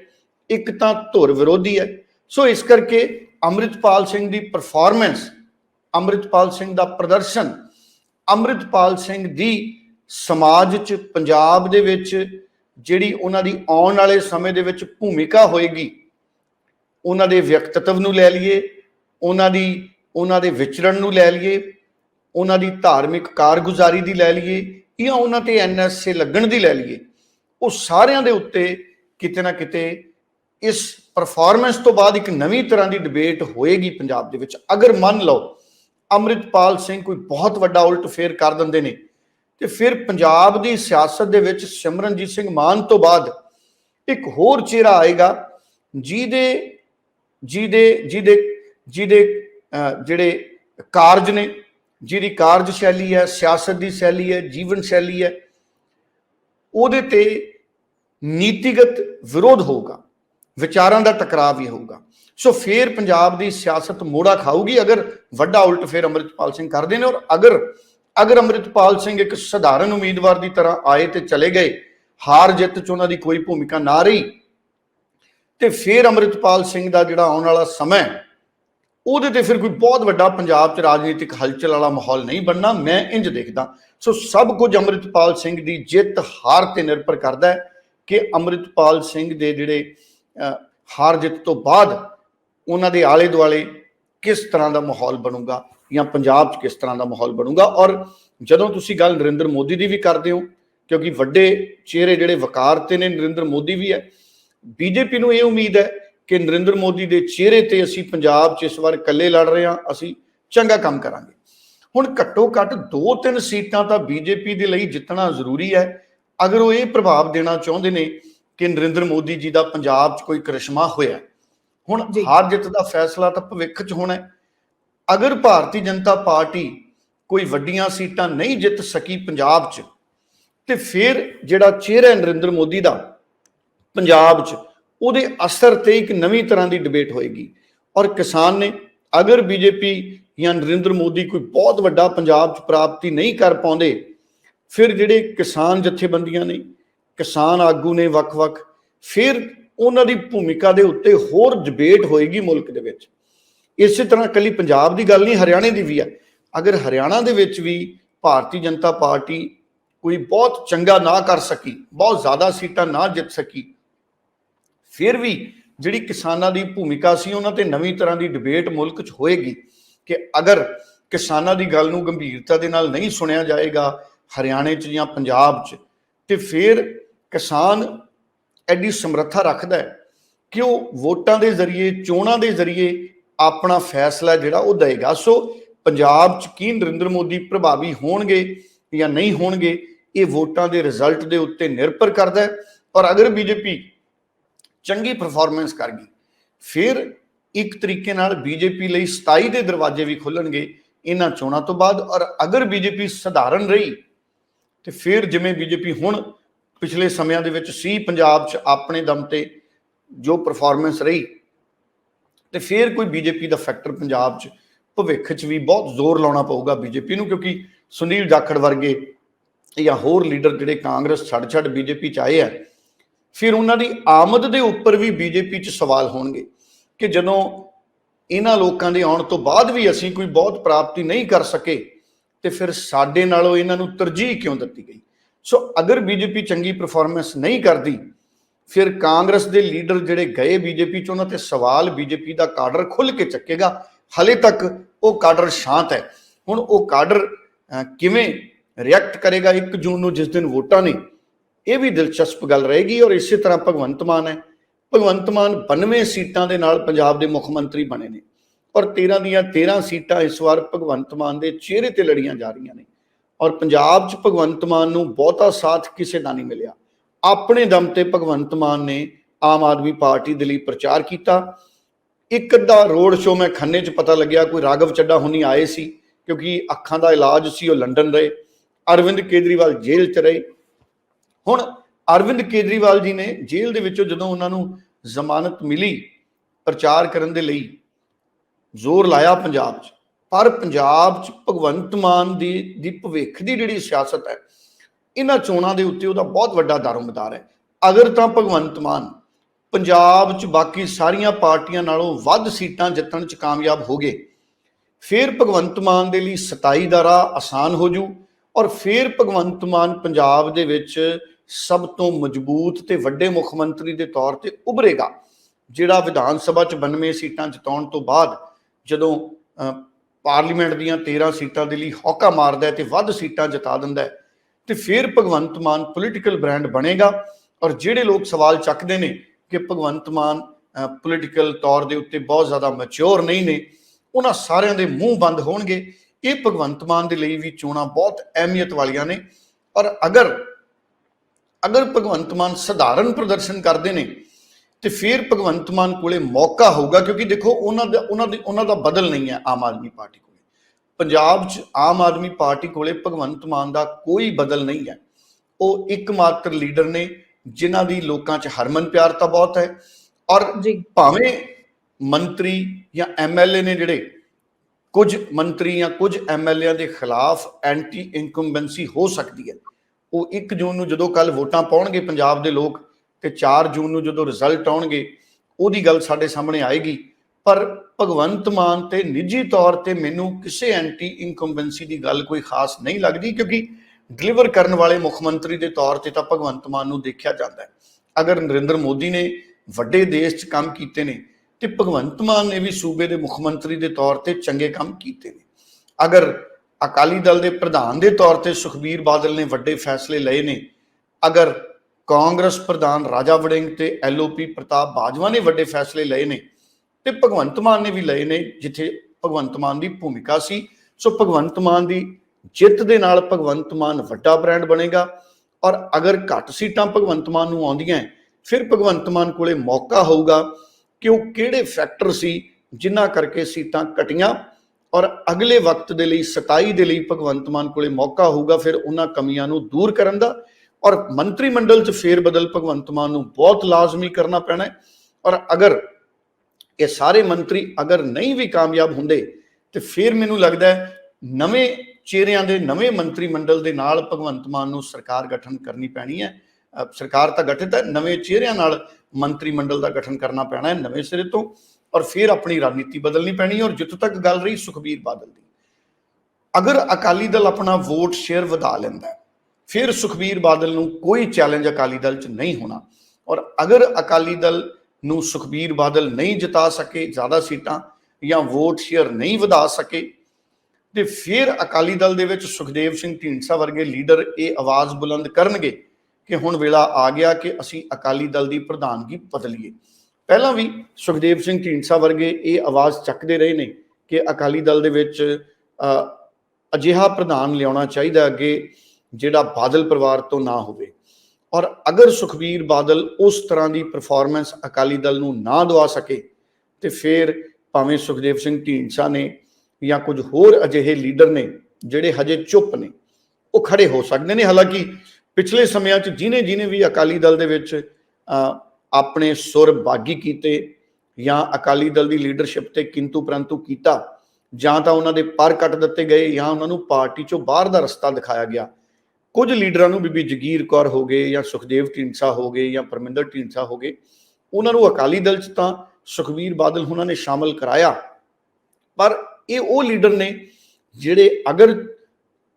Speaker 2: ਇੱਕ ਤਾਂ ਧੁਰ ਵਿਰੋਧੀ ਹੈ। ਸੋ ਇਸ ਕਰਕੇ ਅੰਮ੍ਰਿਤਪਾਲ ਸਿੰਘ ਦੀ ਪਰਫਾਰਮੈਂਸ ਅੰਮ੍ਰਿਤਪਾਲ ਸਿੰਘ ਦਾ ਪ੍ਰਦਰਸ਼ਨ, ਅੰਮ੍ਰਿਤਪਾਲ ਸਿੰਘ ਦੀ ਸਮਾਜ 'ਚ, ਪੰਜਾਬ ਦੇ ਵਿੱਚ ਜਿਹੜੀ ਉਹਨਾਂ ਦੀ ਆਉਣ ਵਾਲੇ ਸਮੇਂ ਦੇ ਵਿੱਚ ਭੂਮਿਕਾ ਹੋਏਗੀ ਉਹਨਾਂ ਦੇ ਵਿਅਕਤਿਤਵ ਨੂੰ ਲੈ ਲਈਏ, ਉਹਨਾਂ ਦੀ, ਉਹਨਾਂ ਦੇ ਵਿਚਰਨ ਨੂੰ ਲੈ ਲਈਏ, ਉਹਨਾਂ ਦੀ ਧਾਰਮਿਕ ਕਾਰਗੁਜ਼ਾਰੀ ਦੀ ਲੈ ਲਈਏ ਜਾਂ ਉਹਨਾਂ ਤੇ ਐਨਐਸਏ ਲੱਗਣ ਦੀ ਲੈ ਲਈਏ, ਉਹ ਸਾਰਿਆਂ ਦੇ ਉੱਤੇ ਕਿਤੇ ਨਾ ਕਿਤੇ ਇਸ ਪਰਫਾਰਮੈਂਸ ਤੋਂ ਬਾਅਦ ਇੱਕ ਨਵੀਂ ਤਰ੍ਹਾਂ ਦੀ ਡਿਬੇਟ ਹੋਏਗੀ ਪੰਜਾਬ ਦੇ ਵਿੱਚ। ਅਗਰ ਮੰਨ ਲਓ ਅੰਮ੍ਰਿਤਪਾਲ ਸਿੰਘ ਕੋਈ ਬਹੁਤ ਵੱਡਾ ਉਲਟ ਫੇਰ ਕਰ ਦਿੰਦੇ ਨੇ, ਤੇ ਫਿਰ ਪੰਜਾਬ ਦੀ ਸਿਆਸਤ ਦੇ ਵਿੱਚ ਸਿਮਰਨਜੀਤ ਸਿੰਘ ਮਾਨ ਤੋਂ ਬਾਅਦ ਇੱਕ ਹੋਰ ਚਿਹਰਾ ਆਏਗਾ ਜਿਹਦੇ ਜਿਹਦੇ ਜਿਹਦੇ ਜਿਹਦੇ ਅਹ, ਜਿਹੜੇ ਕਾਰਜ ਨੇ ਜਿਹਦੀ ਕਾਰਜ ਸ਼ੈਲੀ ਹੈ ਸਿਆਸਤ ਦੀ ਸ਼ੈਲੀ ਹੈ ਜੀਵਨ ਸ਼ੈਲੀ ਹੈ ਉਹਦੇ ਤੇ ਨੀਤੀਗਤ ਵਿਰੋਧ ਹੋਊਗਾ ਵਿਚਾਰਾਂ ਦਾ ਟਕਰਾਅ ਵੀ ਹੋਊਗਾ। ਸੋ ਫੇਰ ਪੰਜਾਬ ਦੀ ਸਿਆਸਤ ਮੋੜਾ ਖਾਊਗੀ ਅਗਰ ਵੱਡਾ ਉਲਟ ਫੇਰ ਅੰਮ੍ਰਿਤਪਾਲ ਸਿੰਘ ਕਰਦੇ ਨੇ ਔਰ ਅਗਰ ਅਗਰ ਅੰਮ੍ਰਿਤਪਾਲ ਸਿੰਘ ਇੱਕ ਸਧਾਰਨ ਉਮੀਦਵਾਰ ਦੀ ਤਰ੍ਹਾਂ ਆਏ ਤੇ ਚਲੇ ਗਏ ਹਾਰ ਜਿੱਤ ਚ ਉਹਨਾਂ ਦੀ ਕੋਈ ਭੂਮਿਕਾ ਨਾ ਰਹੀ ਤੇ ਫਿਰ ਅੰਮ੍ਰਿਤਪਾਲ ਸਿੰਘ ਦਾ ਜਿਹੜਾ ਆਉਣ ਵਾਲਾ ਸਮਾਂ ਉਹਦੇ ਤੇ ਫਿਰ ਕੋਈ ਬਹੁਤ ਵੱਡਾ ਪੰਜਾਬ 'ਚ ਰਾਜਨੀਤਿਕ ਹਲਚਲ ਵਾਲਾ ਮਾਹੌਲ ਨਹੀਂ ਬਣਨਾ, ਮੈਂ ਇੰਜ ਦੇਖਦਾ। ਸੋ ਸਭ ਕੁਝ ਅੰਮ੍ਰਿਤਪਾਲ ਸਿੰਘ ਦੀ ਜਿੱਤ ਹਾਰ ਤੇ ਨਿਰਭਰ ਕਰਦਾ ਹੈ ਕਿ ਅੰਮ੍ਰਿਤਪਾਲ ਸਿੰਘ ਦੇ ਜਿਹੜੇ ਹਾਰ ਜਿੱਤ ਤੋਂ ਬਾਅਦ ਉਹਨਾਂ ਦੇ ਆਲੇ ਦੁਆਲੇ ਕਿਸ ਤਰ੍ਹਾਂ ਦਾ ਮਾਹੌਲ ਬਣੂਗਾ ਜਾਂ ਪੰਜਾਬ 'ਚ ਕਿਸ ਤਰ੍ਹਾਂ ਦਾ ਮਾਹੌਲ ਬਣੂਗਾ। ਔਰ ਜਦੋਂ ਤੁਸੀਂ ਗੱਲ ਨਰਿੰਦਰ ਮੋਦੀ ਦੀ ਵੀ ਕਰਦੇ ਹੋ, ਕਿਉਂਕਿ ਵੱਡੇ ਚਿਹਰੇ ਜਿਹੜੇ ਵਕਾਰ ਤੇ ਨੇ, ਨਰਿੰਦਰ ਮੋਦੀ ਵੀ ਹੈ ਬੀਜੇਪੀ ਨੂੰ ਇਹ ਉਮੀਦ ਹੈ ਕਿ ਨਰਿੰਦਰ ਮੋਦੀ ਦੇ ਚਿਹਰੇ ਤੇ ਅਸੀਂ ਪੰਜਾਬ 'ਚ ਇਸ ਵਾਰ ਇਕੱਲੇ ਲੜ ਰਹੇ ਹਾਂ ਅਸੀਂ ਚੰਗਾ ਕੰਮ ਕਰਾਂਗੇ। ਹੁਣ ਘੱਟੋ ਘੱਟ 2-3 ਸੀਟਾਂ ਤਾਂ ਬੀਜੇਪੀ ਦੇ ਲਈ ਜਿੱਤਣਾ ਜ਼ਰੂਰੀ ਹੈ। ਅਗਰ ਉਹ ਇਹ ਪ੍ਰਭਾਵ ਦੇਣਾ ਚਾਹੁੰਦੇ ਨੇ ਕਿ ਨਰਿੰਦਰ ਮੋਦੀ ਜੀ ਦਾ ਪੰਜਾਬ 'ਚ ਕੋਈ ਕਰਿਸ਼ਮਾ ਹੋਇਆ ਹੁਣ। ਹਾਰ ਜਿੱਤ ਦਾ ਫੈਸਲਾ ਤਾਂ ਭਵਿੱਖ 'ਚ ਹੋਣਾ ਹੈ। ਅਗਰ ਭਾਰਤੀ ਜਨਤਾ ਪਾਰਟੀ ਕੋਈ ਵੱਡੀਆਂ ਸੀਟਾਂ ਨਹੀਂ ਜਿੱਤ ਸਕੀ ਪੰਜਾਬ 'ਚ ਤੇ ਫਿਰ ਜਿਹੜਾ ਚਿਹਰਾ ਨਰਿੰਦਰ ਮੋਦੀ ਦਾ ਪੰਜਾਬ 'ਚ, ਉਹਦੇ ਅਸਰ ਤੇ ਇੱਕ ਨਵੀਂ ਤਰ੍ਹਾਂ ਦੀ ਡਿਬੇਟ ਹੋਏਗੀ। ਔਰ ਕਿਸਾਨ ਨੇ ਅਗਰ ਬੀਜੇਪੀ ਜਾਂ ਨਰਿੰਦਰ ਮੋਦੀ ਕੋਈ ਬਹੁਤ ਵੱਡਾ ਪੰਜਾਬ 'ਚ ਪ੍ਰਾਪਤੀ ਨਹੀਂ ਕਰ ਪਾਉਂਦੇ, ਫਿਰ ਜਿਹੜੇ ਕਿਸਾਨ ਜਥੇਬੰਦੀਆਂ ਨੇ, ਕਿਸਾਨ ਆਗੂ ਨੇ ਵੱਖ-ਵੱਖ, ਫਿਰ ਉਹਨਾਂ ਦੀ ਭੂਮਿਕਾ ਦੇ ਉੱਤੇ ਹੋਰ ਡਿਬੇਟ ਹੋਏਗੀ ਮੁਲਕ ਦੇ ਵਿੱਚ। ਇਸੇ ਤਰ੍ਹਾਂ ਕੱਲੀ ਪੰਜਾਬ ਦੀ ਗੱਲ ਨਹੀਂ, ਹਰਿਆਣੇ ਦੀ ਵੀ ਹੈ ਅਗਰ ਹਰਿਆਣਾ ਦੇ ਵਿੱਚ ਵੀ ਭਾਰਤੀ ਜਨਤਾ ਪਾਰਟੀ ਕੋਈ ਬਹੁਤ ਚੰਗਾ ਨਾ ਕਰ ਸਕੀ, ਬਹੁਤ ਜ਼ਿਆਦਾ ਸੀਟਾਂ ਨਾ ਜਿੱਤ ਸਕੀ ਫਿਰ ਵੀ ਜਿਹੜੀ ਕਿਸਾਨਾਂ ਦੀ ਭੂਮਿਕਾ ਸੀ, ਉਹਨਾਂ ਤੇ ਨਵੀਂ ਤਰ੍ਹਾਂ ਦੀ ਡਿਬੇਟ ਮੁਲਕ 'ਚ ਹੋਏਗੀ ਕਿ ਅਗਰ ਕਿਸਾਨਾਂ ਦੀ ਗੱਲ ਨੂੰ ਗੰਭੀਰਤਾ ਦੇ ਨਾਲ ਨਹੀਂ ਸੁਣਿਆ ਜਾਏਗਾ ਹਰਿਆਣੇ 'ਚ ਜਾਂ ਪੰਜਾਬ 'ਚ, ਤੇ ਫਿਰ ਕਿਸਾਨ ਐਡੀ ਸਮਰੱਥਾ ਰੱਖਦਾ ਹੈ ਕਿ ਉਹ ਵੋਟਾਂ ਦੇ ਜ਼ਰੀਏ, ਚੋਣਾਂ ਦੇ ਜ਼ਰੀਏ ਆਪਣਾ ਫੈਸਲਾ ਜਿਹੜਾ ਉਹ ਦੇਗਾ ਸੋ ਪੰਜਾਬ 'ਚ ਕੀ ਨਰਿੰਦਰ ਮੋਦੀ ਪ੍ਰਭਾਵੀ ਹੋਣਗੇ ਜਾਂ ਨਹੀਂ ਹੋਣਗੇ, ਇਹ ਵੋਟਾਂ ਦੇ ਰਿਜ਼ਲਟ ਦੇ ਉੱਤੇ ਨਿਰਭਰ ਕਰਦਾ ਹੈ। ਔਰ ਅਗਰ ਬੀਜੇਪੀ ਚੰਗੀ ਪਰਫਾਰਮੈਂਸ ਕਰ ਗਈ। ਫਿਰ ਇੱਕ ਤਰੀਕੇ ਨਾਲ ਬੀਜੇਪੀ ਲਈ 27 ਦੇ ਦਰਵਾਜ਼ੇ ਵੀ ਖੁੱਲਣਗੇ ਇਹਨਾਂ ਚੋਣਾਂ ਤੋਂ ਬਾਅਦ ਔਰ ਅਗਰ ਬੀਜੇਪੀ ਸਧਾਰਨ ਰਹੀ, ਤੇ ਫਿਰ ਜਿਵੇਂ ਬੀਜੇਪੀ ਹੁਣ ਪਿਛਲੇ ਸਮਿਆਂ ਦੇ ਵਿੱਚ ਸੀ ਪੰਜਾਬ 'ਚ ਆਪਣੇ ਦਮ ਤੇ ਜੋ ਪਰਫਾਰਮੈਂਸ ਰਹੀ, ਤੇ ਫਿਰ ਕੋਈ ਬੀਜੇਪੀ ਦਾ ਫੈਕਟਰ ਪੰਜਾਬ 'ਚ ਭਵਿੱਖ 'ਚ ਵੀ ਬਹੁਤ ਜ਼ੋਰ ਲਾਉਣਾ ਪਊਗਾ ਬੀਜੇਪੀ ਨੂੰ, ਕਿਉਂਕਿ ਸੁਨੀਲ ਜਾਖੜ ਵਰਗੇ ਜਾਂ ਹੋਰ ਲੀਡਰ ਜਿਹੜੇ ਕਾਂਗਰਸ ਛੱਡ ਛੱਡ ਬੀਜੇਪੀ 'ਚ ਆਏ ਆ ਫਿਰ ਉਹਨਾਂ ਦੀ ਆਮਦ ਦੇ ਉੱਪਰ ਵੀ ਬੀਜੇਪੀ 'ਚ ਸਵਾਲ ਹੋਣਗੇ ਕਿ ਜਦੋਂ ਇਹਨਾਂ ਲੋਕਾਂ ਦੇ ਆਉਣ ਤੋਂ ਬਾਅਦ ਵੀ ਅਸੀਂ ਕੋਈ ਬਹੁਤ ਪ੍ਰਾਪਤੀ ਨਹੀਂ ਕਰ ਸਕੇ, ਤੇ ਫਿਰ ਸਾਡੇ ਨਾਲੋਂ ਇਹਨਾਂ ਨੂੰ ਤਰਜੀਹ ਕਿਉਂ ਦਿੱਤੀ ਗਈ? ਸੋ ਅਗਰ ਬੀਜੇਪੀ ਚੰਗੀ ਪਰਫਾਰਮੈਂਸ ਨਹੀਂ ਕਰਦੀ, ਫਿਰ ਕਾਂਗਰਸ ਦੇ ਲੀਡਰ ਜਿਹੜੇ ਗਏ ਬੀਜੇਪੀ ਚ, ਉਹਨਾਂ ਤੇ ਸਵਾਲ ਬੀਜੇਪੀ ਦਾ ਕਾਡਰ ਖੁੱਲ ਕੇ ਚੱਕੇਗਾ। ਹਲੇ ਤੱਕ ਉਹ ਕਾਡਰ ਸ਼ਾਂਤ ਹੈ। ਹੁਣ ਉਹ ਕਾਡਰ ਕਿਵੇਂ ਰਿਐਕਟ ਕਰੇਗਾ 1 ਜੂਨ ਨੂੰ, ਜਿਸ ਦਿਨ ਵੋਟਾਂ ਨੇ ਇਹ ਵੀ ਦਿਲਚਸਪ ਗੱਲ ਰਹੇਗੀ ਔਰ ਇਸੇ ਤਰ੍ਹਾਂ ਭਗਵੰਤ ਮਾਨ ਹੈ। ਭਗਵੰਤ ਮਾਨ 92 ਸੀਟਾਂ ਦੇ ਨਾਲ ਪੰਜਾਬ ਦੇ ਮੁੱਖ ਮੰਤਰੀ ਬਣੇ ਨੇ ਔਰ 13 ਦੀਆਂ 13 ਸੀਟਾਂ ਇਸ ਵਾਰ ਭਗਵੰਤ ਮਾਨ ਦੇ ਚਿਹਰੇ ਤੇ ਲੜੀਆਂ ਜਾ ਰਹੀਆਂ ਨੇ ਔਰ ਪੰਜਾਬ 'ਚ ਭਗਵੰਤ ਮਾਨ ਨੂੰ ਬਹੁਤਾ ਸਾਥ ਕਿਸੇ ਦਾ ਨਹੀਂ ਮਿਲਿਆ। ਆਪਣੇ ਦਮ ਤੇ ਭਗਵੰਤ ਮਾਨ ਨੇ ਆਮ ਆਦਮੀ ਪਾਰਟੀ ਦੇ ਲਈ ਪ੍ਰਚਾਰ ਕੀਤਾ। ਇੱਕ ਅੱਧਾ ਰੋਡ ਸ਼ੋ ਮੈਂ ਖੰਨੇ 'ਚ ਪਤਾ ਲੱਗਿਆ, ਕੋਈ ਰਾਘਵ ਚੱਡਾ ਹੁਣੀ ਆਏ ਸੀ ਕਿਉਂਕਿ ਅੱਖਾਂ ਦਾ ਇਲਾਜ ਸੀ, ਉਹ ਲੰਡਨ ਰਹੇ। ਅਰਵਿੰਦ ਕੇਜਰੀਵਾਲ ਜੇਲ੍ਹ 'ਚ ਰਹੇ। ਹੁਣ ਅਰਵਿੰਦ ਕੇਜਰੀਵਾਲ ਜੀ ਨੇ ਜੇਲ੍ਹ ਦੇ ਵਿੱਚੋਂ ਜਦੋਂ ਉਹਨਾਂ ਨੂੰ ਜ਼ਮਾਨਤ ਮਿਲੀ ਪ੍ਰਚਾਰ ਕਰਨ ਦੇ ਲਈ, ਜ਼ੋਰ ਲਾਇਆ ਪੰਜਾਬ 'ਚ। ਪਰ ਪੰਜਾਬ 'ਚ ਭਗਵੰਤ ਮਾਨ ਦੀ ਦੀ ਭਵਿੱਖ ਦੀ ਜਿਹੜੀ ਸਿਆਸਤ ਹੈ, ਇਹਨਾਂ ਚੋਣਾਂ ਦੇ ਉੱਤੇ ਉਹਦਾ ਬਹੁਤ ਵੱਡਾ ਦਾਰੋਮਦਾਰ ਹੈ। ਅਗਰ ਤਾਂ ਭਗਵੰਤ ਮਾਨ ਪੰਜਾਬ 'ਚ ਬਾਕੀ ਸਾਰੀਆਂ ਪਾਰਟੀਆਂ ਨਾਲੋਂ ਵੱਧ ਸੀਟਾਂ ਜਿੱਤਣ 'ਚ ਕਾਮਯਾਬ ਹੋ ਗਏ, ਫਿਰ ਭਗਵੰਤ ਮਾਨ ਦੇ ਲਈ 27 ਦਾ ਰਾਹ ਆਸਾਨ ਹੋ ਜੂ ਔਰ ਫਿਰ ਭਗਵੰਤ ਮਾਨ ਪੰਜਾਬ ਦੇ ਵਿੱਚ ਸਭ ਤੋਂ ਮਜ਼ਬੂਤ ਤੇ ਵੱਡੇ ਮੁੱਖ ਮੰਤਰੀ ਦੇ ਤੌਰ ਤੇ ਉਭਰੇਗਾ, ਜਿਹੜਾ ਵਿਧਾਨ ਸਭਾ 'ਚ 92 ਸੀਟਾਂ ਜਿਤਾਉਣ ਤੋਂ ਬਾਅਦ ਜਦੋਂ ਪਾਰਲੀਮੈਂਟ ਦੀਆਂ 13 ਸੀਟਾਂ ਦੇ ਲਈ ਹੌਕਾ ਮਾਰਦਾ ਹੈ ਤੇ ਵੱਧ ਸੀਟਾਂ ਜਿਤਾ ਦਿੰਦਾ ਹੈ, ਤੇ ਫਿਰ ਭਗਵੰਤ ਮਾਨ ਪੋਲੀਟੀਕਲ ਬ੍ਰਾਂਡ ਬਣੇਗਾ ਔਰ ਜਿਹੜੇ ਲੋਕ ਸਵਾਲ ਚੱਕਦੇ ਨੇ ਕਿ ਭਗਵੰਤ ਮਾਨ ਪੋਲੀਟੀਕਲ ਤੌਰ ਦੇ ਉੱਤੇ ਬਹੁਤ ਜ਼ਿਆਦਾ ਮੈਚੁਰ ਨਹੀਂ ਨੇ, ਉਹਨਾਂ ਸਾਰਿਆਂ ਦੇ ਮੂੰਹ ਬੰਦ ਹੋਣਗੇ, ਇਹ ਭਗਵੰਤ ਮਾਨ ਦੇ ਲਈ ਵੀ ਚੋਣਾਂ ਬਹੁਤ ਅਹਿਮੀਅਤ ਵਾਲੀਆਂ ਨੇ, ਔਰ ਅਗਰ ਅਗਰ ਭਗਵੰਤ ਮਾਨ ਸਧਾਰਨ ਪ੍ਰਦਰਸ਼ਨ ਕਰਦੇ ਨੇ ਤੇ ਫਿਰ ਭਗਵੰਤ ਮਾਨ ਕੋਲੇ ਮੌਕਾ ਹੋਊਗਾ ਕਿਉਂਕਿ ਦੇਖੋ ਉਹਨਾਂ ਦਾ ਉਹਨਾਂ ਦੀ ਉਹਨਾਂ ਦਾ ਬਦਲ ਨਹੀਂ ਹੈ ਆਮ ਆਦਮੀ ਪਾਰਟੀ ਕੋਲੇ। ਪੰਜਾਬ 'ਚ ਆਮ ਆਦਮੀ ਪਾਰਟੀ ਕੋਲੇ ਭਗਵੰਤ ਮਾਨ ਦਾ ਕੋਈ ਬਦਲ ਨਹੀਂ ਹੈ। ਉਹ ਇੱਕਮਾਤਰ ਲੀਡਰ ਨੇ ਜਿਨ੍ਹਾਂ ਦੀ ਲੋਕਾਂ 'ਚ ਹਰਮਨ ਪਿਆਰਤਾ ਬਹੁਤ ਹੈ ਔਰ
Speaker 1: ਜੀ।
Speaker 2: ਭਾਵੇਂ ਮੰਤਰੀ ਜਾਂ ਐਮਐਲਏ ਨੇ ਜਿਹੜੇ ਕੁਝ ਮੰਤਰੀ ਜਾਂ ਕੁਝ ਐਮਐਲਏਆਂ ਦੇ ਖਿਲਾਫ ਐਂਟੀ ਇਨਕੰਬੈਂਸੀ ਹੋ ਸਕਦੀ ਹੈ ਉਹ 1 ਜੂਨ ਨੂੰ ਜਦੋਂ ਕੱਲ ਵੋਟਾਂ ਪਾਉਣਗੇ ਪੰਜਾਬ ਦੇ ਲੋਕ ਤੇ 4 ਜੂਨ ਨੂੰ ਜਦੋਂ ਰਿਜ਼ਲਟ ਆਉਣਗੇ, ਉਹਦੀ ਗੱਲ ਸਾਡੇ ਸਾਹਮਣੇ ਆਏਗੀ। ਪਰ ਭਗਵੰਤ ਮਾਨ ਤੇ ਨਿੱਜੀ ਤੌਰ ਤੇ ਮੈਨੂੰ ਕਿਸੇ ਐਂਟੀ ਇਨਕੰਬੈਂਸੀ ਦੀ ਗੱਲ ਕੋਈ ਖਾਸ ਨਹੀਂ ਲੱਗਦੀ ਕਿਉਂਕਿ ਡਿਲੀਵਰ ਕਰਨ ਵਾਲੇ ਮੁੱਖ ਮੰਤਰੀ ਦੇ ਤੌਰ ਤੇ ਤਾਂ ਭਗਵੰਤ ਮਾਨ ਨੂੰ ਦੇਖਿਆ ਜਾਂਦਾ ਹੈ। ਅਗਰ ਨਰਿੰਦਰ ਮੋਦੀ ਨੇ ਵੱਡੇ ਦੇਸ਼ 'ਚ ਕੰਮ ਕੀਤੇ ਨੇ ਤੇ ਭਗਵੰਤ ਮਾਨ ਨੇ ਵੀ ਸੂਬੇ ਦੇ ਮੁੱਖ ਮੰਤਰੀ ਦੇ ਤੌਰ ਤੇ ਚੰਗੇ ਕੰਮ ਕੀਤੇ ਨੇ। ਅਗਰ ਅਕਾਲੀ ਦਲ ਦੇ ਪ੍ਰਧਾਨ ਦੇ ਤੌਰ ਤੇ ਸੁਖਬੀਰ ਬਾਦਲ ਨੇ ਵੱਡੇ ਫੈਸਲੇ ਲਏ ਨੇ। ਅਗਰ ਕਾਂਗਰਸ ਪ੍ਰਧਾਨ ਰਾਜਾ ਵੜਿੰਗ ਤੇ ਐਲਓਪੀ ਪ੍ਰਤਾਪ ਬਾਜਵਾ ਨੇ ਵੱਡੇ ਫੈਸਲੇ ਲਏ ਨੇ, ਤੇ ਭਗਵੰਤ ਮਾਨ ਨੇ ਵੀ ਲਏ ਨੇ, ਜਿੱਥੇ ਭਗਵੰਤ ਮਾਨ ਦੀ ਭੂਮਿਕਾ ਸੀ। ਸੋ ਭਗਵੰਤ ਮਾਨ ਦੀ ਜਿੱਤ ਦੇ ਨਾਲ ਭਗਵੰਤ ਮਾਨ ਵੱਡਾ ਬ੍ਰਾਂਡ ਬਣੇਗਾ ਔਰ ਅਗਰ ਘੱਟ ਸੀਟਾਂ ਭਗਵੰਤ ਮਾਨ ਨੂੰ ਆਉਂਦੀਆਂ ਫਿਰ ਭਗਵੰਤ ਮਾਨ ਕੋਲੇ ਮੌਕਾ ਹੋਊਗਾ ਕਿ ਉਹ ਕਿਹੜੇ ਫੈਕਟਰ ਸੀ ਜਿਨ੍ਹਾਂ ਕਰਕੇ ਸੀਟਾਂ ਘਟੀਆਂ। ਔਰ ਅਗਲੇ ਵਕਤ ਦੇ ਲਈ 27 ਦੇ ਲਈ ਭਗਵੰਤ ਮਾਨ ਕੋਲੇ ਮੌਕਾ ਹੋਊਗਾ ਫਿਰ ਉਹਨਾਂ ਕਮੀਆਂ ਨੂੰ ਦੂਰ ਕਰਨ ਦਾ। ਔਰ ਮੰਤਰੀ ਮੰਡਲ 'ਚ ਫੇਰ ਬਦਲ ਭਗਵੰਤ ਮਾਨ ਨੂੰ ਬਹੁਤ ਲਾਜ਼ਮੀ ਕਰਨਾ ਪੈਣਾ ਹੈ। ਔਰ ਅਗਰ ਇਹ ਸਾਰੇ ਮੰਤਰੀ ਅਗਰ ਨਹੀਂ ਵੀ ਕਾਮਯਾਬ ਹੁੰਦੇ, ਤੇ ਫਿਰ ਮੈਨੂੰ ਲੱਗਦਾ ਹੈ ਨਵੇਂ ਚਿਹਰਿਆਂ ਦੇ, ਨਵੇਂ ਮੰਤਰੀ ਮੰਡਲ ਦੇ ਨਾਲ ਭਗਵੰਤ ਮਾਨ ਨੂੰ ਸਰਕਾਰ ਗਠਨ ਕਰਨੀ ਪੈਣੀ ਹੈ। ਸਰਕਾਰ ਤਾਂ ਗਠਿਤ ਹੈ, ਨਵੇਂ ਚਿਹਰਿਆਂ ਨਾਲ ਮੰਤਰੀ ਮੰਡਲ ਦਾ ਗਠਨ ਕਰਨਾ ਪੈਣਾ ਹੈ ਨਵੇਂ ਸਿਰੇ ਤੋਂ। ਔਰ ਫਿਰ ਆਪਣੀ ਰਣਨੀਤੀ ਬਦਲਣੀ ਪੈਣੀ ਔਰ ਜਿੱਥੋਂ ਤੱਕ ਗੱਲ ਰਹੀ ਸੁਖਬੀਰ ਬਾਦਲ ਦੀ। ਅਗਰ ਅਕਾਲੀ ਦਲ ਆਪਣਾ ਵੋਟ ਸ਼ੇਅਰ ਵਧਾ ਲੈਂਦਾ ਫਿਰ ਸੁਖਬੀਰ ਬਾਦਲ ਨੂੰ ਕੋਈ ਚੈਲੰਜ ਅਕਾਲੀ ਦਲ 'ਚ ਨਹੀਂ ਹੋਣਾ। ਔਰ ਅਗਰ ਅਕਾਲੀ ਦਲ ਨੂੰ ਸੁਖਬੀਰ ਬਾਦਲ ਨਹੀਂ ਜਿਤਾ ਸਕੇ, ਜ਼ਿਆਦਾ ਸੀਟਾਂ ਜਾਂ ਵੋਟ ਸ਼ੇਅਰ ਨਹੀਂ ਵਧਾ ਸਕੇ, ਤੇ ਫਿਰ ਅਕਾਲੀ ਦਲ ਦੇ ਵਿੱਚ ਸੁਖਦੇਵ ਸਿੰਘ ਢੀਂਡਸਾ ਵਰਗੇ ਲੀਡਰ ਇਹ ਆਵਾਜ਼ ਬੁਲੰਦ ਕਰਨਗੇ ਕਿ ਹੁਣ ਵੇਲਾ ਆ ਗਿਆ ਕਿ ਅਸੀਂ ਅਕਾਲੀ ਦਲ ਦੀ ਪ੍ਰਧਾਨਗੀ ਬਦਲੀਏ। ਪਹਿਲਾਂ ਵੀ ਸੁਖਦੇਵ ਸਿੰਘ ਢੀਂਡਸਾ ਵਰਗੇ ਇਹ ਆਵਾਜ਼ ਚੱਕਦੇ ਰਹੇ ਨੇ ਕਿ ਅਕਾਲੀ ਦਲ ਦੇ ਵਿੱਚ ਅਜਿਹਾ ਪ੍ਰਧਾਨ ਲਿਆਉਣਾ ਚਾਹੀਦਾ ਅੱਗੇ ਜਿਹੜਾ ਬਾਦਲ ਪਰਿਵਾਰ ਤੋਂ ਨਾ ਹੋਵੇ। ਔਰ ਅਗਰ ਸੁਖਬੀਰ ਬਾਦਲ ਉਸ ਤਰ੍ਹਾਂ ਦੀ ਪਰਫਾਰਮੈਂਸ ਅਕਾਲੀ ਦਲ ਨੂੰ ਨਾ ਦਵਾ ਸਕੇ, ਤੇ ਫਿਰ ਭਾਵੇਂ ਸੁਖਦੇਵ ਸਿੰਘ ਢੀਂਡਸਾ ਨੇ ਜਾਂ ਕੁਝ ਹੋਰ ਅਜਿਹੇ ਲੀਡਰ ਨੇ ਜਿਹੜੇ ਹਜੇ ਚੁੱਪ ਨੇ, ਉਹ ਖੜੇ ਹੋ ਸਕਦੇ ਨੇ। ਹਾਲਾਂਕਿ ਪਿਛਲੇ ਸਮਿਆਂ 'ਚ ਜਿਨੇ ਜਿਨੇ ਵੀ ਅਕਾਲੀ ਦਲ ਦੇ ਵਿੱਚ ਆਪਣੇ ਸੁਰ ਬਾਗੀ ਕੀਤੇ ਜਾਂ ਅਕਾਲੀ ਦਲ ਦੀ ਲੀਡਰਸ਼ਿਪ ਤੇ ਕਿੰਤੂ ਪ੍ਰੰਤੂ ਕੀਤਾ, ਜਾਂ ਤਾਂ ਉਹਨਾਂ ਦੇ ਪਰ ਕੱਟ ਦਿੱਤੇ ਗਏ, ਜਾਂ ਉਹਨਾਂ ਨੂੰ ਪਾਰਟੀ 'ਚੋਂ ਬਾਹਰ ਦਾ ਰਸਤਾ ਦਿਖਾਇਆ ਗਿਆ। ਕੁਝ ਲੀਡਰਾਂ ਨੂੰ ਬੀਬੀ ਜਗੀਰ ਕੌਰ ਹੋ ਗਏ, ਜਾਂ ਸੁਖਦੇਵ ਢੀਂਡਸਾ ਹੋ ਗਏ, ਜਾਂ ਪਰਮਿੰਦਰ ਢੀਂਡਸਾ ਹੋ ਗਏ, ਉਹਨਾਂ ਨੂੰ ਅਕਾਲੀ ਦਲ 'ਚ ਤਾਂ ਸੁਖਬੀਰ ਬਾਦਲ ਉਹਨਾਂ ਨੇ ਸ਼ਾਮਲ ਕਰਾਇਆ। ਪਰ ਇਹ ਉਹ ਲੀਡਰ ਨੇ ਜਿਹੜੇ ਅਗਰ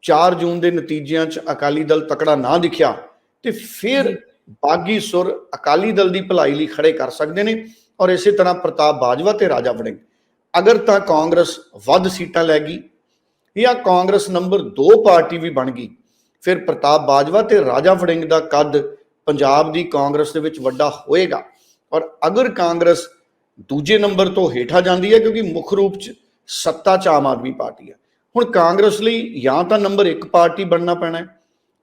Speaker 2: 4 ਜੂਨ ਦੇ ਨਤੀਜਿਆਂ 'ਚ ਅਕਾਲੀ ਦਲ ਤਕੜਾ ਨਾ ਦਿਖਿਆ, ਤੇ ਫਿਰ ਬਾਗੀ ਸੁਰ ਅਕਾਲੀ ਦਲ ਦੀ ਭਲਾਈ ਲਈ ਖੜੇ ਕਰ ਸਕਦੇ ਨੇ ਔਰ ਇਸੇ ਤਰ੍ਹਾਂ ਪ੍ਰਤਾਪ ਬਾਜਵਾ ਤੇ ਰਾਜਾ ਵੜਿੰਗ ਅਗਰ ਤਾਂ ਕਾਂਗਰਸ ਵੱਧ ਸੀਟਾਂ ਲੈ ਗਈ ਜਾਂ ਕਾਂਗਰਸ ਨੰਬਰ 2 ਪਾਰਟੀ ਵੀ ਬਣ ਗਈ, ਫਿਰ ਪ੍ਰਤਾਪ ਬਾਜਵਾ ਤੇ ਰਾਜਾ ਵੜਿੰਗ ਦਾ ਕੱਦ ਪੰਜਾਬ ਦੀ ਕਾਂਗਰਸ ਦੇ ਵਿੱਚ ਵੱਡਾ ਹੋਏਗਾ। ਔਰ ਅਗਰ ਕਾਂਗਰਸ ਦੂਜੇ ਨੰਬਰ ਤੋਂ ਹੇਠਾਂ ਜਾਂਦੀ ਹੈ ਕਿਉਂਕਿ ਮੁੱਖ ਰੂਪ 'ਚ ਸੱਤਾ 'ਚ ਆਮ ਆਦਮੀ ਪਾਰਟੀ ਹੈ। ਹੁਣ ਕਾਂਗਰਸ ਲਈ ਜਾਂ ਤਾਂ ਨੰਬਰ 1 ਪਾਰਟੀ ਬਣਨਾ ਪੈਣਾ ਹੈ